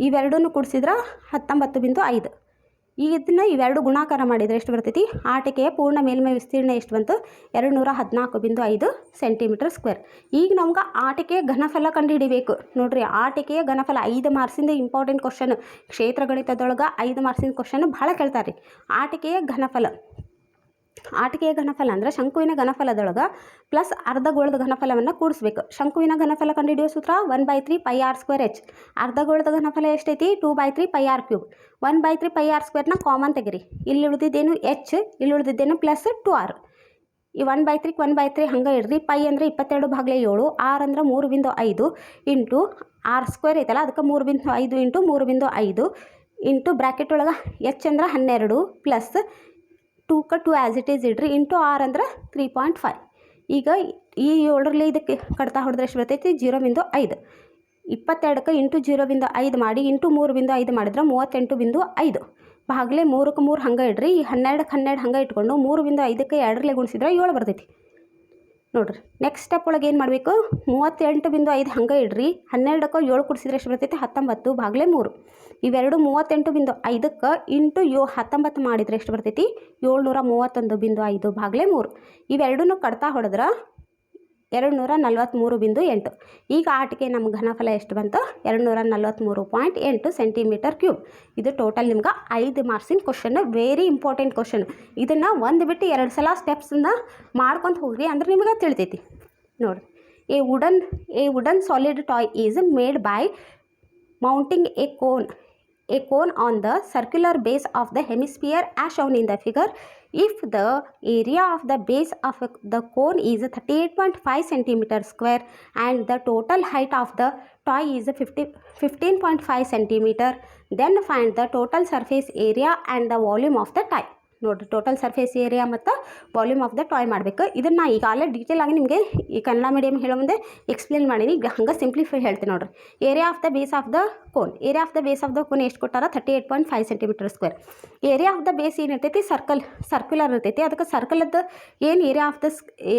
ಇವೆರಡನ್ನು ಕೂಡಿಸಿದ್ರೆ ಹತ್ತೊಂಬತ್ತು ಬಿಂದು ಐದು. ಇದನ್ನು ಇವೆರಡು ಗುಣಾಕಾರ ಮಾಡಿದರೆ ಎಷ್ಟು ಬರ್ತೈತಿ? ಆಟಿಕೆಯ ಪೂರ್ಣ ಮೇಲ್ಮೈ ವಿಸ್ತೀರ್ಣ ಎಷ್ಟು ಬಂತು? ಎರಡು ನೂರ ಹದಿನಾಲ್ಕು ಬಿಂದು ಐದು ಸೆಂಟಿಮೀಟರ್ ಸ್ಕ್ವೇರ್. ಈಗ ನಮ್ಗೆ ಆಟಿಕೆಯ ಘನಫಲ ಕಂಡುಹಿಡಿಬೇಕು. ನೋಡ್ರಿ, ಆಟಿಕೆಯ ಘನಫಲ ಐದು ಮಾರ್ಕ್ಸಿಂದ ಇಂಪಾರ್ಟೆಂಟ್ ಕ್ವಶನ್ ಕ್ಷೇತ್ರ ಗಣಿತದೊಳಗೆ ಐದು ಮಾರ್ಕ್ಸಿನ ಕ್ವಶನ್ ಭಾಳ ಕೇಳ್ತಾರೆ ರೀ ಆಟಿಕೆಯ ಘನಫಲ. ಆಟಿಕೆಯ ಘನಫಲ ಅಂದರೆ ಶಂಕುವಿನ ಘನಫಲದೊಳಗೆ ಪ್ಲಸ್ ಅರ್ಧಗೋಳದ ಘನಫಲವನ್ನು ಕೂಡಿಸ್ಬೇಕು. ಶಂಕುವಿನ ಘನಫಲ ಕಂಡುಹಿಡಿಯೋ ಸೂತ್ರ one by three pi R square H ಅರ್ಧಗೋಳದ ಘನಫಲ ಎಷ್ಟೈತಿ? Two by three pi R cube one by three pi R ಸ್ಕ್ವೇರ್ನ common ತೆಗಿರಿ. ಇಲ್ಲಿ ಉಳಿದಿದ್ದೇನು? ಎಚ್ ಇಲ್ಲಿ ಉಳಿದಿದ್ದೇನು? ಪ್ಲಸ್ ಟು ಆರ್ ಈ one by three one by three ಹಂಗೆ ಇಡ್ರಿ. ಪೈ ಅಂದರೆ ಇಪ್ಪತ್ತೆರಡು ಭಾಗಲೇ ಏಳು ಆರ್ ಅಂದ್ರೆ ಮೂರು ಬಿಂದು ಐದು ಇಂಟು ಆರ್ ಸ್ಕ್ವೇರ್ ಐತಲ್ಲ, ಅದಕ್ಕೆ ಮೂರು ಬಿಂದು ಐದು ಇಂಟು ಮೂರು ಬಿಂದು ಐದು ಇಂಟು ಬ್ರ್ಯಾಕೆಟ್ ಒಳಗೆ ಎಚ್ ಅಂದ್ರೆ ಹನ್ನೆರಡು ಪ್ಲಸ್ ಟೂಕ ಟು ಆ್ಯಸ್ ಇಟ್ ಈಸ್ ಇಡ್ರಿ ಇಂಟು ಆರ್ ಅಂದ್ರೆ ತ್ರೀ ಪಾಯಿಂಟ್ ಫೈವ್ ಈಗ ಈ ಏಳರಲ್ಲಿ ಇದಕ್ಕೆ ಕಡ್ತಾ ಹೊಡೆದ್ರೆ ಎಷ್ಟು ಬರ್ತೈತಿ? ಜೀರೋ ಬಿಂದು ಐದು. ಇಪ್ಪತ್ತೆರಡಕ್ಕೆ ಇಂಟು ಜೀರೋ ಬಿಂದು ಐದು ಮಾಡಿ ಇಂಟು ಮೂರು ಬಿಂದು ಐದು ಮಾಡಿದ್ರೆ ಮೂವತ್ತೆಂಟು ಬಿಂದು ಐದು. ಬಾಗಲೇ ಮೂರಕ್ಕೆ ಮೂರು ಹಂಗೆ ಇಡ್ರಿ, ಈ ಹನ್ನೆರಡಕ್ಕೆ ಹನ್ನೆರಡು ಹಂಗೆ ಇಟ್ಕೊಂಡು ಮೂರು ಬಿಂದು ಐದಕ್ಕೆ ಎರಡರಲ್ಲೇ ಗುಣಿಸಿದ್ರೆ ಏಳು ಬರ್ತೈತಿ. ನೋಡ್ರಿ ನೆಕ್ಸ್ಟ್ ಸ್ಟೆಪ್ ಒಳಗೆ ಏನು ಮಾಡಬೇಕು? ಮೂವತ್ತೆಂಟು ಬಿಂದು ಐದು ಹಂಗೆ ಇಡ್ರಿ, ಹನ್ನೆರಡಕ್ಕೆ ಏಳು ಕುಡಿಸಿದ್ರೆ ಎಷ್ಟು ಬರ್ತೈತಿ? ಹತ್ತೊಂಬತ್ತು, ಬಾಗಲೇ ಮೂರು. ಇವೆರಡು ಮೂವತ್ತೆಂಟು ಬಿಂದು ಐದಕ್ಕೆ ಇಂಟು ಯೋ ಹತ್ತೊಂಬತ್ತು ಮಾಡಿದರೆ ಎಷ್ಟು ಬರ್ತೈತಿ? ಏಳ್ನೂರ ಮೂವತ್ತೊಂದು ಬಿಂದು ಐದು ಬಾಗಲೇ ಮೂರು. ಇವೆರಡೂ ಕಡ್ತಾ ಹೊಡೆದ್ರೆ ಎರಡು ನೂರ ನಲ್ವತ್ತ್ಮೂರು ಬಿಂದು ಎಂಟು. ಈಗ ಆಟಿಕೆ ನಮ್ಮ ಘನಫಲ ಎಷ್ಟು ಬಂತು? ಎರಡು ನೂರ ನಲ್ವತ್ತ್ಮೂರು ಪಾಯಿಂಟ್ ಎಂಟು ಸೆಂಟಿಮೀಟರ್ ಕ್ಯೂಬ್. ಇದು ಟೋಟಲ್ ನಿಮ್ಗೆ ಐದು ಮಾರ್ಕ್ಸಿನ ಕ್ವಶನ್ ವೆರಿ ಇಂಪಾರ್ಟೆಂಟ್ ಕ್ವಶನ್ ಇದನ್ನು ಒಂದು ಬಿಟ್ಟು ಎರಡು ಸಲ ಸ್ಟೆಪ್ಸನ್ನ ಮಾಡ್ಕೊತ ಹೋಗ್ರಿ ಅಂದ್ರೆ ನಿಮ್ಗೆ ತಿಳಿತೈತಿ. ನೋಡಿ a wooden a wooden solid toy is made by mounting a cone. A cone on the circular base of the hemisphere as shown in the figure. If the area of the base of the cone is 38.5 centimeter square and the total height of the toy is 50, 15.5 centimeter then find the total surface area and the volume of the toy ನೋಡಿರಿ ಟೋಟಲ್ ಸರ್ಫೇಸ್ ಏರಿಯಾ ಮತ್ತು ವಾಲ್ಯೂಮ್ ಆಫ್ ದ ಟಾಯ್ ಮಾಡಬೇಕು. ಇದನ್ನು ಈಗಾಗಲೇ ಡೀಟೇಲ್ ಆಗಿ ನಿಮಗೆ ಈ ಕನ್ನಡ ಮೀಡಿಯಮ್ ಹೇಳೋ ಮುಂದೆ ಎಕ್ಸ್ಪ್ಲೇನ್ ಮಾಡೀನಿ. ಈಗ ಹಂಗೆ ಸಿಂಪ್ಲಿಫೈ ಹೇಳ್ತೀನಿ ನೋಡಿರಿ. Area of the base of the cone area of the base of the cone ಎಷ್ಟು ಕೊಟ್ಟಾರ? Thirty eight point five centimetre square area of the base ಏನು ಇರ್ತೈತಿ? ಸರ್ಕಲ್ ಸರ್ಕ್ಯುಲರ್ ಇರ್ತೈತಿ. ಅದಕ್ಕೆ ಸರ್ಕಲದ್ದು ಏನು area of the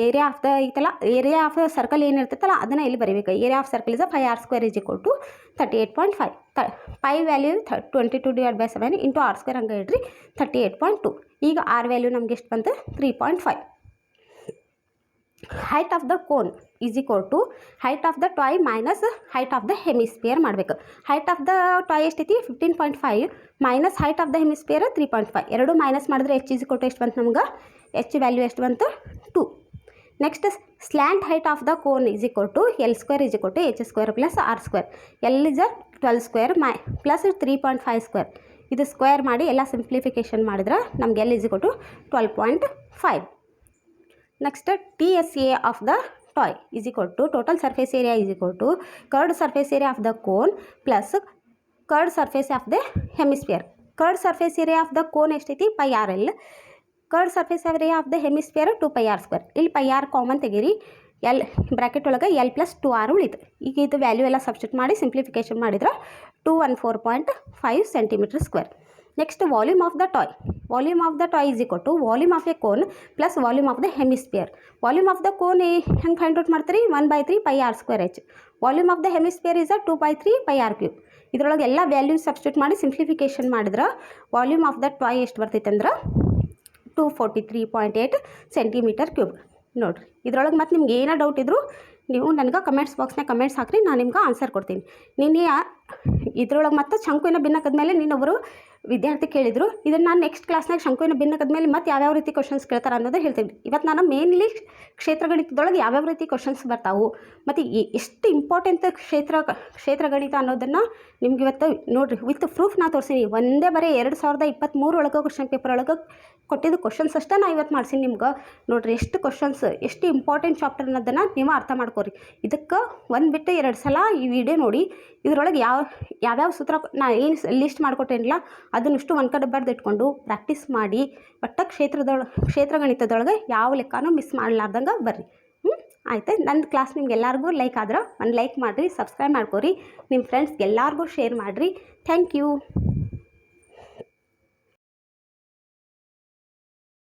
area of the ಐತಲ್ಲ? ಏರಿಯಾ ಆಫ್ ಸರ್ಕಲ್ ಏನು ಇರ್ತೈತಲ್ಲ? ಅದನ್ನು ಇಲ್ಲಿ ಬರೀಬೇಕು. Area of circle is pi R square is equal to thirty eight point five the pi value the twenty two divide by seven into R square ಹಂಗೆ ಇಡ್ರಿ ತರ್ಟಿ ಏಟ್ ಪಾಯಿಂಟ್ ಟು ಈಗ ಆರ್ ವ್ಯಾಲ್ಯೂ ನಮ್ಗೆ ಎಷ್ಟು ಬಂತು? Three point five height of the cone is equal to height of the toy minus height of the hemisphere ಮಾಡಬೇಕು. ಹೈಟ್ ಆಫ್ ದ ಟಾಯ್ ಎಷ್ಟೈತಿ? Fifteen point five minus height of the hemisphere three point five ಎರಡು ಮೈನಸ್ ಮಾಡಿದ್ರೆ ಎಚ್ ಈಸ್ ಕೊಟ್ಟು ಎಷ್ಟು ಬಂತು ನಮ್ಗೆ? ಎಚ್ ವ್ಯಾಲ್ಯೂ ಎಷ್ಟು ಬಂತು? To next slant height of the cone is equal to L square is equal to H square plus R square L is uh twelve square my plus three point five square ಇದು ಸ್ಕ್ವೇರ್ ಮಾಡಿ ಎಲ್ಲ ಸಿಂಪ್ಲಿಫಿಕೇಷನ್ ಮಾಡಿದ್ರೆ ನಮ್ಗೆ L is equal to twelve point five next T S A of the toy is equal to total surface area is equal to curved surface area of the cone plus curved surface of the hemisphere curved surface area of the cone ಎಷ್ಟೈತಿ? Pi R L curved surface area of the hemisphere two pi R square ಇಲ್ಲಿ ಪೈ ಆರ್ ಕಾಮನ್ ತೆಗೀರಿ. ಎಲ್ ಬ್ರಾಕೆಟ್ ಒಳಗೆ ಎಲ್ ಪ್ಲಸ್ ಟು ಆರ್ ಉಳಿತು. ಈಗ ಇದು ವ್ಯಾಲ್ಯೂ ಎಲ್ಲ ಸಬ್ಸ್ಟಿಟ್ ಮಾಡಿ ಸಿಂಪ್ಲಿಫಿಕೇಶನ್ ಮಾಡಿದ್ರೆ two one four point five centimetre square next volume of the toy volume of the toy is equal to volume of a cone plus volume of the hemisphere volume of the cone ಹೆಂಗೆ ಫೈಂಡ್ ಔಟ್ ಮಾಡ್ತೀರಿ? One by three pi R square H volume of the hemisphere is uh two by three pi R cube ಇದರೊಳಗೆ ಎಲ್ಲ ವ್ಯಾಲ್ಯೂ ಸಬ್ಸ್ಟಿಟ್ಯೂಟ್ ಮಾಡಿ ಸಿಂಪ್ಲಿಫಿಕೇಶನ್ ಮಾಡಿದ್ರೆ ವಾಲ್ಯೂಮ್ ಆಫ್ ದ ಟಾಯ್ ಎಷ್ಟು ಬರ್ತೈತೆ ಅಂದ್ರೆ two forty three point eight centimetre cube ನೋಡಿರಿ, ಇದ್ರೊಳಗೆ ಮತ್ತು ನಿಮ್ಗೆ ಏನೋ ಡೌಟ್ ಇದ್ದರೂ ನೀವು ನನಗೆ ಕಮೆಂಟ್ಸ್ ಬಾಕ್ಸ್ನಾಗ ಕಮೆಂಟ್ಸ್ ಹಾಕ್ರಿ, ನಾನು ನಿಮ್ಗೆ ಆನ್ಸರ್ ಕೊಡ್ತೀನಿ. ನೀನು ಇದ್ರೊಳಗೆ ಮತ್ತು ಶಂಕುವಿನ ಭಿನ್ನಕದ್ಮೇಲೆ ನೀನೊಬ್ಬರು ವಿದ್ಯಾರ್ಥಿ ಕೇಳಿದರು, ಇದನ್ನು ನಾನು ನೆಕ್ಸ್ಟ್ ಕ್ಲಾಸ್ನಾಗ ಶಂಕುವಿನ ಭಿನ್ನಕದ್ಮೇಲೆ ಮತ್ತೆ ಯಾವ್ಯಾವ ರೀತಿ ಕ್ವಶನ್ಸ್ ಕೇಳ್ತಾರೆ ಅನ್ನೋದು ಹೇಳ್ತೀನಿ. ಇವತ್ತು ನಾನು ಮೇನ್ಲಿ ಕ್ಷೇತ್ರ ಗಣಿತದೊಳಗೆ ಯಾವ್ಯಾವ ರೀತಿ ಕ್ವಶನ್ಸ್ ಬರ್ತಾವು, ಮತ್ತು ಎಷ್ಟು ಇಂಪಾರ್ಟೆಂಟ್ ಕ್ಷೇತ್ರ ಕ್ಷೇತ್ರ ಗಣಿತ ಅನ್ನೋದನ್ನು ನಿಮ್ಗೆ ಇವತ್ತು ನೋಡಿರಿ, ವಿತ್ ಪ್ರೂಫ್ ನಾ ತೋರಿಸೀನಿ. ಒಂದೇ ಬರೀ ಎರಡು ಸಾವಿರದ ಇಪ್ಪತ್ತ್ಮೂರು ಒಳಗೆ ಕ್ವಶನ್ ಪೇಪರ್ ಒಳಗೆ ಕೊಟ್ಟಿದ್ದು ಕ್ವಶನ್ಸ್ ಅಷ್ಟೇ ನಾ ಇವತ್ತು ಮಾಡ್ಸೀನಿ ನಿಮ್ಗೆ. ನೋಡಿರಿ, ಎಷ್ಟು ಕ್ವಶನ್ಸ್ ಎಷ್ಟು ಇಂಪಾರ್ಟೆಂಟ್ ಚಾಪ್ಟರ್ ಅನ್ನೋದನ್ನು ನೀವು ಅರ್ಥ ಮಾಡ್ಕೋರಿ. ಇದಕ್ಕೆ ಒಂದು ಬಿಟ್ಟು ಎರಡು ಸಲ ಈ ವಿಡಿಯೋ ನೋಡಿ. ಇದರೊಳಗೆ ಯಾವ, ಯಾವ್ಯಾವ ಸೂತ್ರ ನಾ ಏನು ಲಿಸ್ಟ್ ಮಾಡಿಕೊಟ್ಟೇನಿಲ್ಲ ಅದನ್ನಷ್ಟು ಒಂದು ಕಡೆ ಬರೆದು ಇಟ್ಕೊಂಡು ಪ್ರಾಕ್ಟೀಸ್ ಮಾಡಿ ಒಟ್ಟ ಕ್ಷೇತ್ರದೊಳ, ಕ್ಷೇತ್ರ ಗಣಿತದೊಳಗೆ ಯಾವ ಲೆಕ್ಕನೂ ಮಿಸ್ ಮಾಡಲಾರ್ದಂಗೆ ಬರ್ರಿ. ಹ್ಞೂ ಆಯಿತು ನನ್ನ ಕ್ಲಾಸ್ ನಿಮ್ಗೆಲ್ಲರಿಗೂ ಲೈಕ್ ಆದ್ರೆ ಒಂದು ಲೈಕ್ ಮಾಡಿರಿ ಸಬ್ಸ್ಕ್ರೈಬ್ ಮಾಡ್ಕೊರಿ ನಿಮ್ಮ ಫ್ರೆಂಡ್ಸ್ಗೆಲ್ಲರಿಗೂ ಶೇರ್ ಮಾಡಿರಿ. Thank you